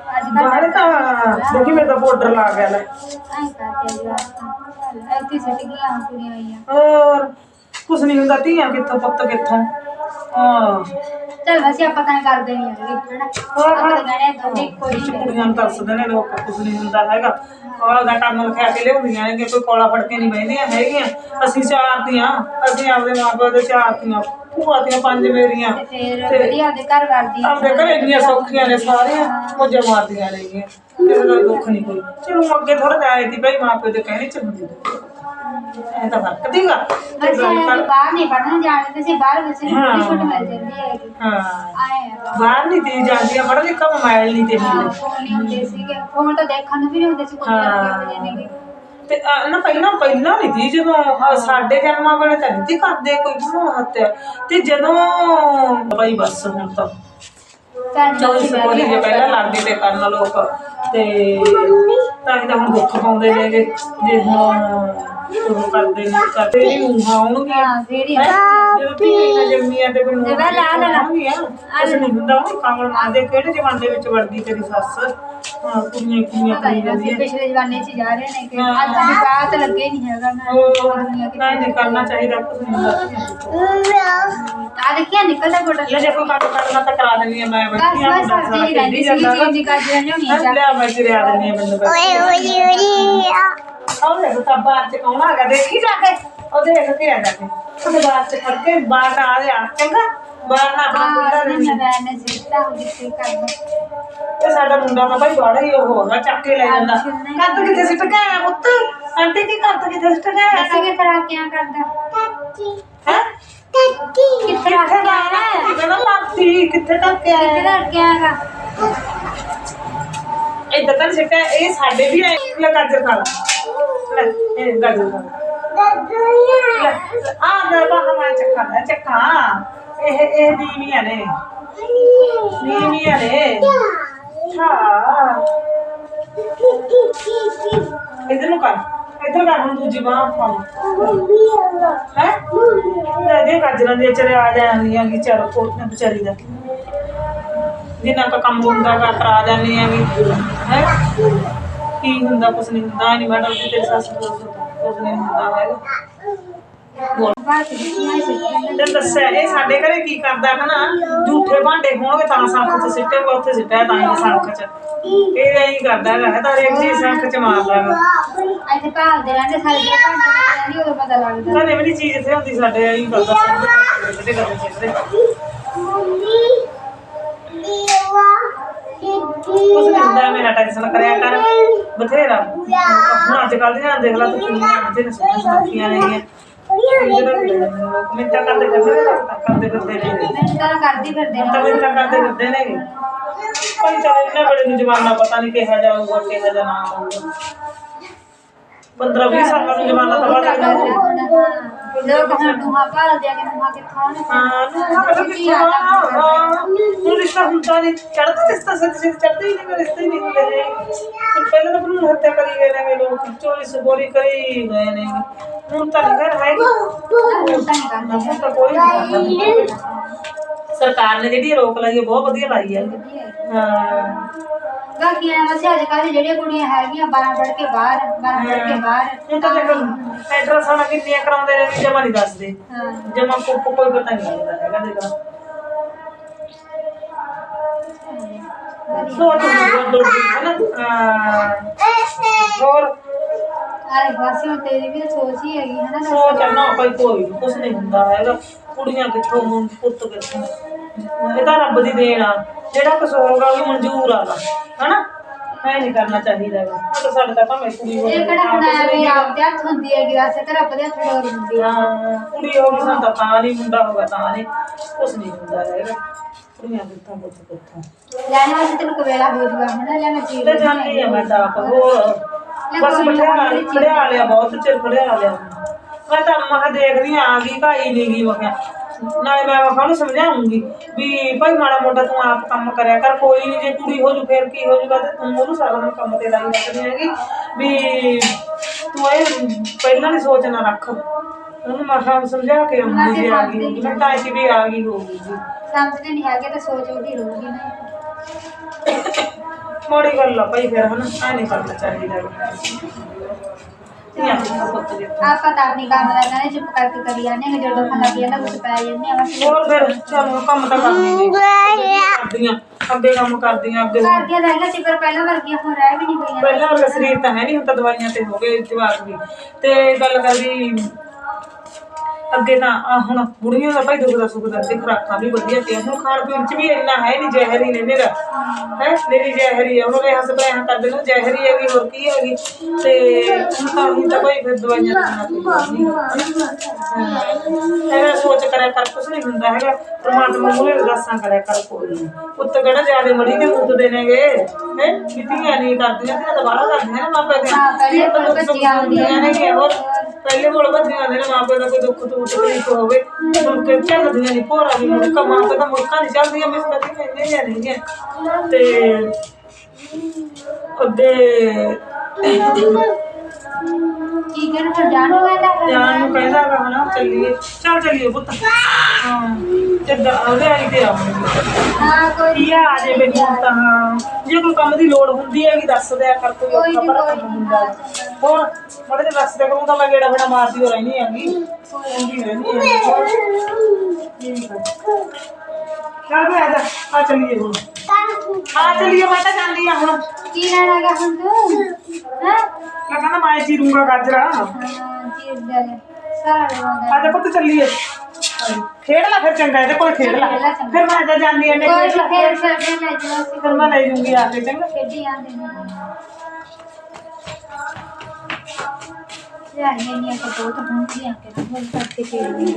ਅੱਜ ਕੱਲ ਬਾਹਰ ਤਾਂ ਦੇਖੀ ਮੇਰੇ ਤਾਂ ਬਾਰਡਰ ਲਾ ਗਿਆ ਲੈ। ਐਂ ਕਰਦੇ ਜਵਾਕ ਐਤੀ ਸਿੱਟ ਗਈਆਂ ਕੁੜੀਆਂ ਆਈਆਂ। ਹੋਰ ਕੁਛ ਨਹੀਂ ਹੁੰਦਾ ਧੀਆਂ ਕਿੱਥੋਂ ਪੁੱਤ ਕਿੱਥੋਂ? ਹਾਂ। ਚਲ ਵੈਸੇ ਆਪਾਂ ਤਾਂ ਕਰਦੇ ਨਹੀਂ ਹੈਗੇ ਹਨਾ? ਆਪਾਂ ਤਾਂ ਕਹਿੰਦੇ ਦੋਨੇ ਇੱਕੋ ਜਿਹੇ ਨੇ। ਕੁੜੀਆਂ ਨੂੰ ਦੱਸਦੇ ਨੇ ਲੋਕ ਕੁਛ ਨਹੀਂ ਹੁੰਦਾ ਹੈਗਾ। ਕੋਲਾ ਦਾ ਕੰਮ ਲਿਖਾ ਕੇ ਲਿਆਉਂਦੀਆਂ ਨੇ ਕਿ ਕੋਈ ਕੋਲਾ ਫੜ ਕੇ ਨਹੀਂ ਬਹਿੰਦੀਆਂ ਹੈਗੀਆਂ। ਅਸੀਂ ਚਾਰ ਧੀਆਂ ਅਸੀਂ ਆਪਦੇ ਮਾਪੇ ਦੇ ਚਾਰ ਧੀਆਂ ਭੂਆ ਦੀਆਂ ਪੰਜ ਮੇਰੀਆਂ। ਤੇ ਫਿਰ ਵਧੀਆ ਦੇ ਘਰ ਵਰਦੀ ਆਪਦੇ ਘਰੇ ਇੰਨੀਆਂ ਸੌਖੀਆਂ ਨੇ ਸਾਰੀਆਂ ਮੋਜਾਂ ਮਾਰਦੀਆਂ ਰਹੀਆਂ ਕਿਸੇ ਦਾ ਦੁੱਖ ਨਹੀਂ ਕੋਈ। ਚਲੋ ਅੱਗੇ ਥੋੜਾ ਜਾਏ ਦੀ ਭਾਈ ਮਾਪੇ ਦੇ ਕਹਿਣੇ ਚ ਹੁੰਦੀ ਇਹ ਤਾਂ ਫ਼ਰਕ ਦੀਗਾ। ਤੇ ਅਸੀਂ ਗੱਲ ਐਂ ਕਰ ਵੀ ਬਾਹਰ ਨਹੀਂ ਪੜਨ ਜਾਣਦੇ ਤੇ ਅਸੀਂ ਬਾਹਰ ਵਿੱਚ ਨੂੰ ਹਾਂ। ਛੁੱਟ ਮਿਲ ਜਾਂਦੀ ਹੈਗੀ। ਹਾਂ। ਆਏ ਆ। ਬਾਹਰ ਨਹੀਂ ਦੀ ਜਾਂਦੀਆਂ ਪੜ੍ਹ ਲਿਖਾ ਮੋਬਾਈਲ ਨਹੀਂ ਤੇ ਹਾਂ ਫੋਨ ਨਹੀਂ ਹੁੰਦੇ ਸੀਗੇ। ਫੋਨ ਤਾਂ ਦੇਖਣ ਨੂੰ ਵੀ ਨਹੀਂ ਹੁੰਦੇ ਸੀ ਕੋਈ ਹਾਂ। ਕਰਦੇ ਨੇ ਤੇ ਅਹ, ਨਾ ਪਹਿਲਾਂ ਪਹਿਲਾਂ ਨਹੀਂ ਸੀ ਜਦੋਂ ਅਹ, ਸਾਡੇ ਜਨਮਾਂ ਵੇਲੇ ਤਾਂ ਨਹੀਂ ਸੀ ਕਰਦੇ ਕੋਈ ਹੱਤਿਆ? ਤੇ ਜਦੋਂ ਬਈ ਬਸ ਹੁਣ ਤਾਂ ਚੌਵੀ ਸਪੋਲੀ ਜੇ ਪਹਿਲਾਂ ਲੱਗਦੇ ਤੇ ਕਰਨ ਲੋਕ ਤੇ ਤਾਂ ਹੀ ਤਾਂ ਹੁਣ ਦੁੱਖ ਪਾਉਂਦੇ ਨੇਗੇ ਜੇ ਹੁਣ ਉਹ ਕਰਦੇ ਨੇ ਕਰਦੇ ਨਹੀਂ ਹਾਂ ਫੇਰ ਹੀ ਜਦੋਂ ਨਾ ਜੰਮੀਆਂ ਤੇ ਫਿਰ ਜਿਵੇਂ ਲਾ ਲਾ ਲਾ। ਕੁਛ ਨਹੀਂ ਹੁੰਦਾ ਉਹ ਕਾਮਲ ਮਾਂ ਦੇ ਕਿਹੜੇ ਜਮਾਨੇ ਵਿੱਚ ਵੜਦੀ ਤੇਰੀ ਸੱਸ? ਹਾਂ ਕੁੜੀਆਂ ਕੁੜੀਆਂ ਕਰੀ ਅਸੀਂ ਜਾਂਦੀਆਂ ਪਿਛਲੇ ਜ਼ਮਾਨੇ 'ਚ ਜਾ ਰਹੇ ਨੇ ਕਿ। ਅੱਜ ਦੀ ਬਾਤ ਲੱਗੇ ਨਹੀਂ ਹੈਗਾ ਮੈਂ ਨਹੀਂ ਕਰਨਾ ਚਾਹੀਦਾ ਕੁਛ ਨਹੀਂ ਆ ਦੇਖਿਆ ਨਿਕਲਦਾ ਲੈ ਕਰਨਾ ਤਾਂ ਕਰਾ ਦਿੰਦੀ ਆ ਮੈਂ। ਬਸ ਬੈਠੀ ਆ ਬਸ ਸਬਜ਼ੀ ਹੀ ਰਹਿੰਦੀ ਸੀ ਚੀਜ਼ ਦੀ ਕਾਜ ਰਹਿਣੀ ਹਾਂ, ਲੈ ਮੈਂ ਚਿਰਿਆ ਦਿੰਦੀ ਆ ਮੈਨੂੰ ਬੈਠੀ ਆਹ ਲੈ ਤਾਂ ਬਾਹਰ ਚ ਕੌਣ ਆ ਗਿਆ? ਦੇਖੀ ਜਾ ਕੇ। ਉਹ ਦੇਖ ਕੇ ਆ ਜਾ ਕੇ ਉਹਦੇ ਬਾਹਰ ਚ ਫੜ ਕੇ ਬਾਹਰ ਆ ਰਿਹਾ ਚੰਗਾ? ਬਾਹਰ ਨਾ ਆਪਣਾ ਕੁੰਡਾ ਹਾਂ ਰਹਿਣੀ ਮੈਂ ਨੇ ਸਿੱਟਾ ਹੁੰਦੀ ਸੀ ਕਰਦਾ ਤੇ ਸਾਡਾ ਮੁੰਡਾ ਤਾਂ ਭਾਈ ਬਾੜਾ ਹੀ ਉਹ ਹੋਗਾ ਚੱਕ ਕੇ ਲੈ ਜਾਂਦਾ। ਕੱਤ ਕਿੱਥੇ ਸਿੱਟ ਕੇ ਆਇਆ ਪੁੱਤ? ਆਂਟੀ ਕੀ ਕੱਤ ਕਿੱਥੇ ਸਿੱਟ ਕੇ ਆਇਆ? ਅਸੀਂ ਕਿ ਤਰ੍ਹਾਂ ਕਿਆ ਕਰਦਾ? ਹੈ? ਕਿੱਥੇ ਰੱਖ ਕਿੱਥੇ ਕਹਿੰਦਾ ਲਾਤੀ ਕਿੱਥੇ ਤੱਕ ਕੇ ਆਇਆ? ਇਦਾਂ ਤਾਂ ਸਿੱਟਿਆ ਇਹ ਸਾਡੇ ਵੀ ਆਏ। ਲੈ ਲੈ। ਲੈ ਇਹ ਖਾ ਲੈ। ਆ ਦਾ ਬਾਹ ਚੱਕਾ ਲੈ, ਚੱਕਾ। ਇਹ ਇਹ ਨੀਵੀਆਂ ਨੇ। ਨੀਵੀਆਂ ਨੇ। ਹਾਂ। ਇਧਰ ਨੂੰ ਕਰ। ਇਧਰ ਕਰ, ਹੁਣ ਦੂਜੀ ਬਾਹ ਪਾ ਹੈ? ਲੈ ਦੇ, ਗਾਜਰਾਂ ਦੀਆਂ ਚਰੇ ਆ ਜਾਂਦੀਆਂ ਕਿ ਚਲ ਕੋਟ ਵਿਚਾਰੀ ਦਾ। ਜਿੰਨਾ ਕੁ ਕੰਮ ਹੁੰਦਾ ਗਾ ਕਰਾ ਜਾਂਦੀ ਵੀ ਹੈ? ਕੀ ਹੁੰਦਾ, ਕੁਛ ਨਹੀਂ ਹੁੰਦਾ ਨਹੀਂ ਮੈਡਮ ਜੀ ਸੱਸ ਕੋਲ ਕੁਛ ਨਹੀਂ ਹੁੰਦਾ ਹੈਗਾ ਨਹੀਂ ਤੇ ਦੱਸਿਆ ਇਹ ਸਾਡੇ ਘਰੇ ਕੀ ਕਰਦਾ ਹੈ ਨਾ ਝੂਠੇ ਭਾਂਡੇ ਹੋਣਗੇ ਤਾਂ ਸੰਖ ਚ ਸਿੱਟੇ ਉੱਥੇ ਸਿੱਟਿਆ ਤਾਂ ਹੀ ਸੰਖ ਚ। ਇਹ ਐਂ ਕਰਦਾ ਹੈਗਾ ਇਹ ਤਾਂ ਹਰੇਕ ਚੀਜ਼ ਸੰਖ ਚ ਮਾਰਦਾ ਹੈਗਾ। ਇੱਥੇ ਭਾਲਦੇ ਰਹਿੰਦੇ ਸਾਰੇ ਜਿਹੜੇ ਭਾਂਡੇ ਨਹੀਂ ਉਦੋਂ ਪਤਾ ਲੱਗਦਾ। ਘਰੇ ਵੀ ਨੀ ਚੀਜ਼ ਇੱਥੇ ਹੁੰਦੀ ਸਾਡੇ ਐਂ ਕਰਦਾ ਸਿੱਟੇ ਕਰਦੇ ਸਿੱਟੇ ਕੁਛ ਨਹੀਂ ਹੁੰਦਾ, ਮੇਰਾ ਟੈਨਸ਼ਨ ਕਰਿਆ ਕਰ। ਬਥੇਰਾ। ਹੁਣ ਅੱਜ ਕੱਲ੍ਹ ਦੀਆਂ ਦੇਖ ਲਾ, ਤੂੰ ਕਿੰਨੀਆਂ ਬਥੇਰੇ ਸੋਹਣੀਆਂ ਸੋਹਣੀਆਂ ਨੇਗੀਆਂ ਲੋਕ ਮਿੰਟਾਂ ਕਰਦੇ ਫਿਰਦੇ ਨੇ ਲੋਕ ਕਰਦੇ ਫਿਰਦੇ ਨੇ ਮੈਨੂੰ ਤਾਂ ਕਰਦੀ ਫਿਰਦੇ ਤਾਂ ਨੇ। ਮਿੰਟਾਂ ਕਰਦੇ ਫਿਰਦੇ ਨੇ। ਕੋਈ ਚੱਲ, ਇਹਨਾਂ ਬੜੇ ਨੂੰ ਜਮਾਨਾ ਪਤਾ ਨਹੀਂ ਕਿਹਾ ਜਾਊਗਾ ਕਿਹਾ ਜਾ ਨਾ ਹੋਊਗਾ। 15 20 ਸਾਲਾਂ ਨੂੰ ਜਮਾਨਾ ਤਾਂ ਬਦਲ ਜਾਊਗਾ ਲੋਕ ਹੁਣ ਦੁਹਾ ਭਾਲਦੇ ਆ ਕਿ ਦੁਹਾ ਕਿੱਥੋਂ ਨੇ ਹਾਂ ਨੂੰ ਕਿੱਥੋਂ ਨੂੰ ਰਿਸ਼ਤਾ ਹੁੰਦਾ ਨਹੀਂ ਚੜਦਾ ਰਿਸ਼ਤਾ ਸੱਚ ਸੱਚ ਚੜਦਾ ਹੀ ਨਹੀਂ ਗਾ, ਰਿਸ਼ਤੇ ਨਹੀਂ ਹੁੰਦੇ ਨੇ ਪਹਿਲਾਂ ਤਾਂ ਭਰੂਣ ਹੱਤਿਆ ਕਰੀ ਗਏ ਨੇ ਲੋਕ ਚੋਰੀ ਸਬੋਰੀ ਕਰੀ ਗਏ ਨੇ ਹੁਣ ਤਾਂ ਘਰ ਹੈ ਨਹੀਂ ਹੁਣ ਤਾਂ ਕੋਈ ਨਹੀਂ ਕਰਦਾ ਸਰਕਾਰ ਨੇ ਜਿਹੜੀ ਰੋਕ ਲਾਈ ਹੈ ਬਹੁਤ ਵਧੀਆ ਲਾਈ ਹੈ ਹਾਂ। ਬਾਕੀ ਐ ਵਸੇ ਅੱਜ ਕੱਲ੍ਹ ਜਿਹੜੀਆਂ ਕੁੜੀਆਂ ਹੈਗੀਆਂ 12 ਪੜ੍ਹ ਕੇ ਬਾਹਰ 12 ਪੜ੍ਹ ਕੇ ਬਾਹਰ। ਹੁਣ ਤਾਂ ਦੇਖੋ ਐਡਰੈਸ ਆਣਾ ਕਿੰਨੀਆਂ ਕਰਾਉਂਦੇ ਨੇ ਜਮਾ ਨਹੀਂ ਦੱਸਦੇ। ਹਾਂ। ਜਮਾ ਕੋ ਕੋ- ਕੋਈ ਪਤਾ ਨਹੀਂ ਲੱਗਦਾ ਹੈਗਾ ਦੇਖੋ। ਸੋਚ ਬਹੁਤ ਦੂਰ ਹੈ ਨਾ? ਹਾਂ। ਹੋਰ? ਆਰੇ ਵਾਸੀ ਹੁਣ ਤੇਰੀ ਵੀ ਤਾਂ ਸੋਚ ਹੀ ਹੈਗੀ ਹੈ ਨਾ? ਸੋਚ ਨਾ ਕੋਈ ਨੀ, ਕੁਛ ਨਹੀਂ ਹੁੰਦਾ ਹੈਗਾ। ਕੁੜੀਆਂ ਕਿੱਥੋਂ ਮੁੰ ਪੁੱਤ ਕਿੱਥੋਂ ਇਹ ਤਾਂ ਰੱਬ ਦੀ ਦੇਣ ਆ। ਜਿਹੜਾ ਕੁਛ ਹੋਗਾ ਉਹ ਮਨਜ਼ੂਰ ਆ। ਹਨਾ? ਐ ਨਹੀਂ ਕਰਨਾ ਚਾਹੀਦਾ ਉਹ ਤਾਂ ਸਾਡੇ ਤਾਂ ਭਾਵੇਂ ਕੁੜੀ ਹੋਵੇ। ਇਹ ਕਿਹੜਾ ਹੁਣ ਐਵੇਂ ਆਪਦੇ ਹੱਥ ਹੁੰਦੀ ਹੈਗੀ ਵੈਸੇ ਤਾਂ ਰੱਬ ਦੇ ਹੱਥ ਡੋਰ ਹੁੰਦੀ ਆ। ਹਾਂ ਕੁੜੀ ਹੋਵੇ ਸਾਨੂੰ ਤਾਂ ਤਾਂ ਨਹੀਂ ਮੁੰਡਾ ਹੋਗਾ ਤਾਂ ਨਹੀਂ। ਕੁਛ ਨਹੀਂ ਹੁੰਦਾ ਹੈਗਾ। ਕੁੜੀਆਂ ਦਿੱਤਾ ਪੁੱਤ ਪੁੱਤ ਲੈਣੇ ਵਾਸਤੇ ਤੈਨੂੰ ਕਵੇਲਾ ਹੋ ਜੂਗਾ ਹਨਾ? ਲੈਣਾ ਜੀ ਤੇ ਜਾਂਦੀ ਆ ਮੈਂ ਤਾਂ ਆਪ ਹੋਰ ਬਸ ਪੜਿਆ ਪੜਿਆ ਲਿਆ ਬਹੁਤ ਚਿਰ ਪੜਿਆ ਲਿਆ। ਮੈਂ ਤਾਂ ਮਹਾ ਦੇਖਦੀ ਆਂ, ਆ ਗਈ ਭਾਈ ਨਹੀਂ ਗਈ ਮੈਂ ਕਿਹਾ ਨਾਲੇ ਮੈਂ ਉਹਨਾਂ ਨੂੰ ਸਮਝਾਉਂਗੀ ਵੀ ਭਾਈ ਮਾੜਾ ਮੋਟਾ ਤੂੰ ਆਪ ਕੰਮ ਕਰਿਆ ਕਰ ਕੋਈ ਨਹੀਂ ਜੇ ਕੁੜੀ ਹੋ ਜੂ ਫੇਰ ਕੀ ਹੋ ਜੂਗਾ ਤੇ ਤੂੰ ਉਹਨੂੰ ਸਾਰਾ ਦਿਨ ਕੰਮ ਤੇ ਲਾਈ ਰੱਖਦੀ ਹੈਗੀ ਵੀ ਤੂੰ ਇਹ ਪਹਿਲਾਂ ਦੀ ਸੋਚ ਨਾ ਰੱਖ। ਉਹਨੂੰ ਮੈਂ ਕਿਹਾ ਸਮਝਾ ਕੇ ਆਉਂਗੀ ਜੇ ਆ ਗਈ। ਮੈਂ ਤਾਂ ਕਿ ਵੀ ਆ ਗਈ ਹੋਊਗੀ ਜੀ। ਸਮਝਦੇ ਨਹੀਂ ਹੈਗੇ ਤਾਂ ਸੋਚ ਉਹਦੀ ਰਹੂਗੀ ਨਾ। ਮਾੜੀ ਗੱਲ ਆ ਭਾਈ ਫਿਰ ਹਨਾ ਐ ਨਹੀਂ ਕਰਨਾ ਚਾਹੀਦਾ। ਆਪਾਂ ਤਾਂ ਆਪਣੀ ਕੰਮ ਦਾ ਕਹਿੰਦੇ ਚੁੱਪ ਕਰਕੇ ਕਰੀ ਜਾਂਦੇ ਹਾਂ ਜਦੋਂ ਦੁੱਖ ਲੱਗ ਜਾਂਦਾ ਕੁਝ ਪੈ ਜਾਂਦੇ ਆ ਬਸ ਹੋਰ ਫਿਰ ਚਲੋ ਕੰਮ ਤਾਂ ਕਰਨੀ ਨਹੀਂ। ਕਰਦੀਆਂ ਅੱਗੇ ਕੰਮ ਕਰਦੀਆਂ ਅੱਗੇ ਕਰਦੀਆਂ ਰਹਿਣਾ ਸੀ ਪਰ ਪਹਿਲਾਂ ਵਰਗੀਆਂ ਹੁਣ ਰਹਿ ਵੀ ਨਹੀਂ ਗਈਆਂ। ਪਹਿਲਾਂ ਵਰਗਾ ਸਰੀਰ ਤਾਂ ਹੈ ਨਹੀਂ ਹੁਣ ਤਾਂ ਦਵਾਈਆਂ ਤੇ ਹੋ ਗਏ ਜਵਾਕ ਵੀ। ਤੇ ਗੱਲ ਕਰਦੀ ਅੱਗੇ ਤਾਂ ਆਹ ਹੁਣ ਬੁੜੀਆਂ ਦਾ ਭਾਈ ਦੁੱਖ ਦਾ ਸੁੱਖ ਦਾ ਤੇ ਖੁਰਾਕਾਂ ਵੀ ਵਧੀਆ ਤੇ ਹੁਣ ਖਾਣ ਪੀਣ ਚ ਵੀ ਇੰਨਾ ਹੈ ਨਹੀਂ ਜ਼ਹਿਰੀ ਨੇ ਮੇਰਾ। ਹੈ ਮੇਰੀ ਜ਼ਹਿਰੀ ਹੈ ਉਹਨਾਂ ਦੇ ਹਸਬੈਂਡ ਹਾਂ ਕਰਦੇ ਨੂੰ ਜ਼ਹਿਰੀ ਹੈਗੀ ਹੋਰ ਕੀ ਹੈਗੀ? ਤੇ ਹੁਣ ਤਾਂ ਹੁਣ ਤਾਂ ਭਾਈ ਫਿਰ ਦਵਾਈਆਂ ਨਹੀਂ ਐਵੇਂ ਸੋਚ ਕਰਿਆ ਕਰ ਕੁਛ ਨਹੀਂ ਹੁੰਦਾ ਹੈਗਾ। ਪ੍ਰਮਾਤਮਾ ਮੂਹਰੇ ਅਰਦਾਸਾਂ ਕਰਿਆ ਕਰ ਕੋਈ ਨਹੀਂ ਉੱਤ ਕਿਹੜਾ ਜਿਆਦੇ ਮੜੀ ਦੇ ਮੁੱਤ ਦੇ ਨੇਗੇ? ਹੈ ਕਿਤੀਆਂ ਨਹੀਂ ਕਰਦੀਆਂ ਤੇ ਬਾਹਲਾ ਕਰਦੀਆਂ ਨੇ ਮਾਪੇ ਦੇ ਹਾਂ, ਪਹਿਲੇ ਕੋਲ ਭੱਜੀਆਂ ਆਉਂਦੀਆਂ ਨੇ ਹੋਰ ਪਹਿਲੇ ਕੋਲ ਭੱਜੀਆਂ ਆਉਂਦੀਆਂ ਨੇ ਮਾਪੇ ਦਾ ਕੋਈ ਦੁੱਖ ਤੂਤ ਤਕਲੀਫ ਹੋਵੇ। ਮੁੜ ਕੇ ਚੱਲਦੀਆਂ ਨਹੀਂ ਭੋਰਾ ਵੀ ਮੁੜਕਾ ਮਾਪੇ ਦਾ ਮੁੜਕਾ ਨਹੀਂ ਚੱਲਦੀਆਂ ਮਿਸ ਤਾਂ ਕਹਿੰਦੇ ਜਾਂ ਨਹੀਂ ਤੇ ਅੱਗੇ ਕੀ ਕਹਿਣ ਫਿਰ ਜਾਣੋ ਕਹਿੰਦਾ ਫਿਰ ਜਾਨ ਨੂੰ ਕਹਿੰਦਾ ਵਾ ਹਨਾ ਚੱਲੀਏ। ਚੱਲ ਚੱਲੀਏ ਪੁੱਤ। ਹਾਂ। ਤੇ ਉਹਦੇ ਆਈ ਤੇ ਆਵਾਂਗੇ ਹਾਂ ਕੋਈ ਕੀ ਆ ਜੇ ਮੈਨੂੰ ਤਾਂ ਹਾਂ। ਜੇ ਕੋਈ ਕੰਮ ਦੀ ਲੋੜ ਹੁੰਦੀ ਹੈਗੀ ਦੱਸ ਦਿਆ ਕਰ ਕੋਈ ਔਖਾ ਪਰ ਕੰਮ ਹੁੰਦਾ। ਹੋਰ ਮੜੇ ਤੇ ਦੱਸ ਦਿਆ ਕਰੂੰ ਤਾਂ ਮੈਂ ਗੇੜਾ ਫੇੜਾ ਮਾਰਦੀ ਹੋ ਰਹਿਣੀ ਹੈਗੀ। ਹੁੰਦੀ ਰਹਿਣੀ ਆ। ਚੱਲ ਮੈਂ ਆ ਜਾ ਆ ਚੱਲੀਏ ਹੁਣ। ਆ ਚੱਲੀਏ ਮੈਂ ਤਾਂ ਜਾਂਦੀ ਆ ਹੁਣ। ਕੀ ਲੈਣਾਗਾ ਹੁਣ ਤੂੰ? ਹਾਂ? ਮੈਂ ਕਹਿੰਦਾ ਮੈਂ ਚੀਰੂੰਗਾ ਗਾਜਰਾ। ਹਾਂ ਜੀ ਜਲ ਸਾਰਾ ਆ ਜਾ ਪੁੱਤ ਚੱਲੀਏ। ਖੇਡ ਲੈ ਫਿਰ ਚੰਗਾ ਇਹਦੇ ਕੋਲ ਖੇਡ ਲੈ। ਫਿਰ ਮੈਂ ਤਾਂ ਜਾਂਦੀ ਐ ਕੋਈ ਨੇ ਫੇਰ ਫਿਰ ਲੈ ਜਾਓ ਅਸੀਂ ਫਿਰ ਮੈਂ ਲੈ ਜੂੰਗੀ ਆ ਕੇ ਚੰਗਾ। ਖੇਡੀ ਆਂਦੇ ਨੇ ਯਾਰ ਇਹ ਨਹੀਂ ਆ ਕਿ ਬਹੁਤ ਹੁੰਦੀਆਂ ਕਿ ਬਹੁਤ ਕਰਕੇ ਖੇਡਦੀ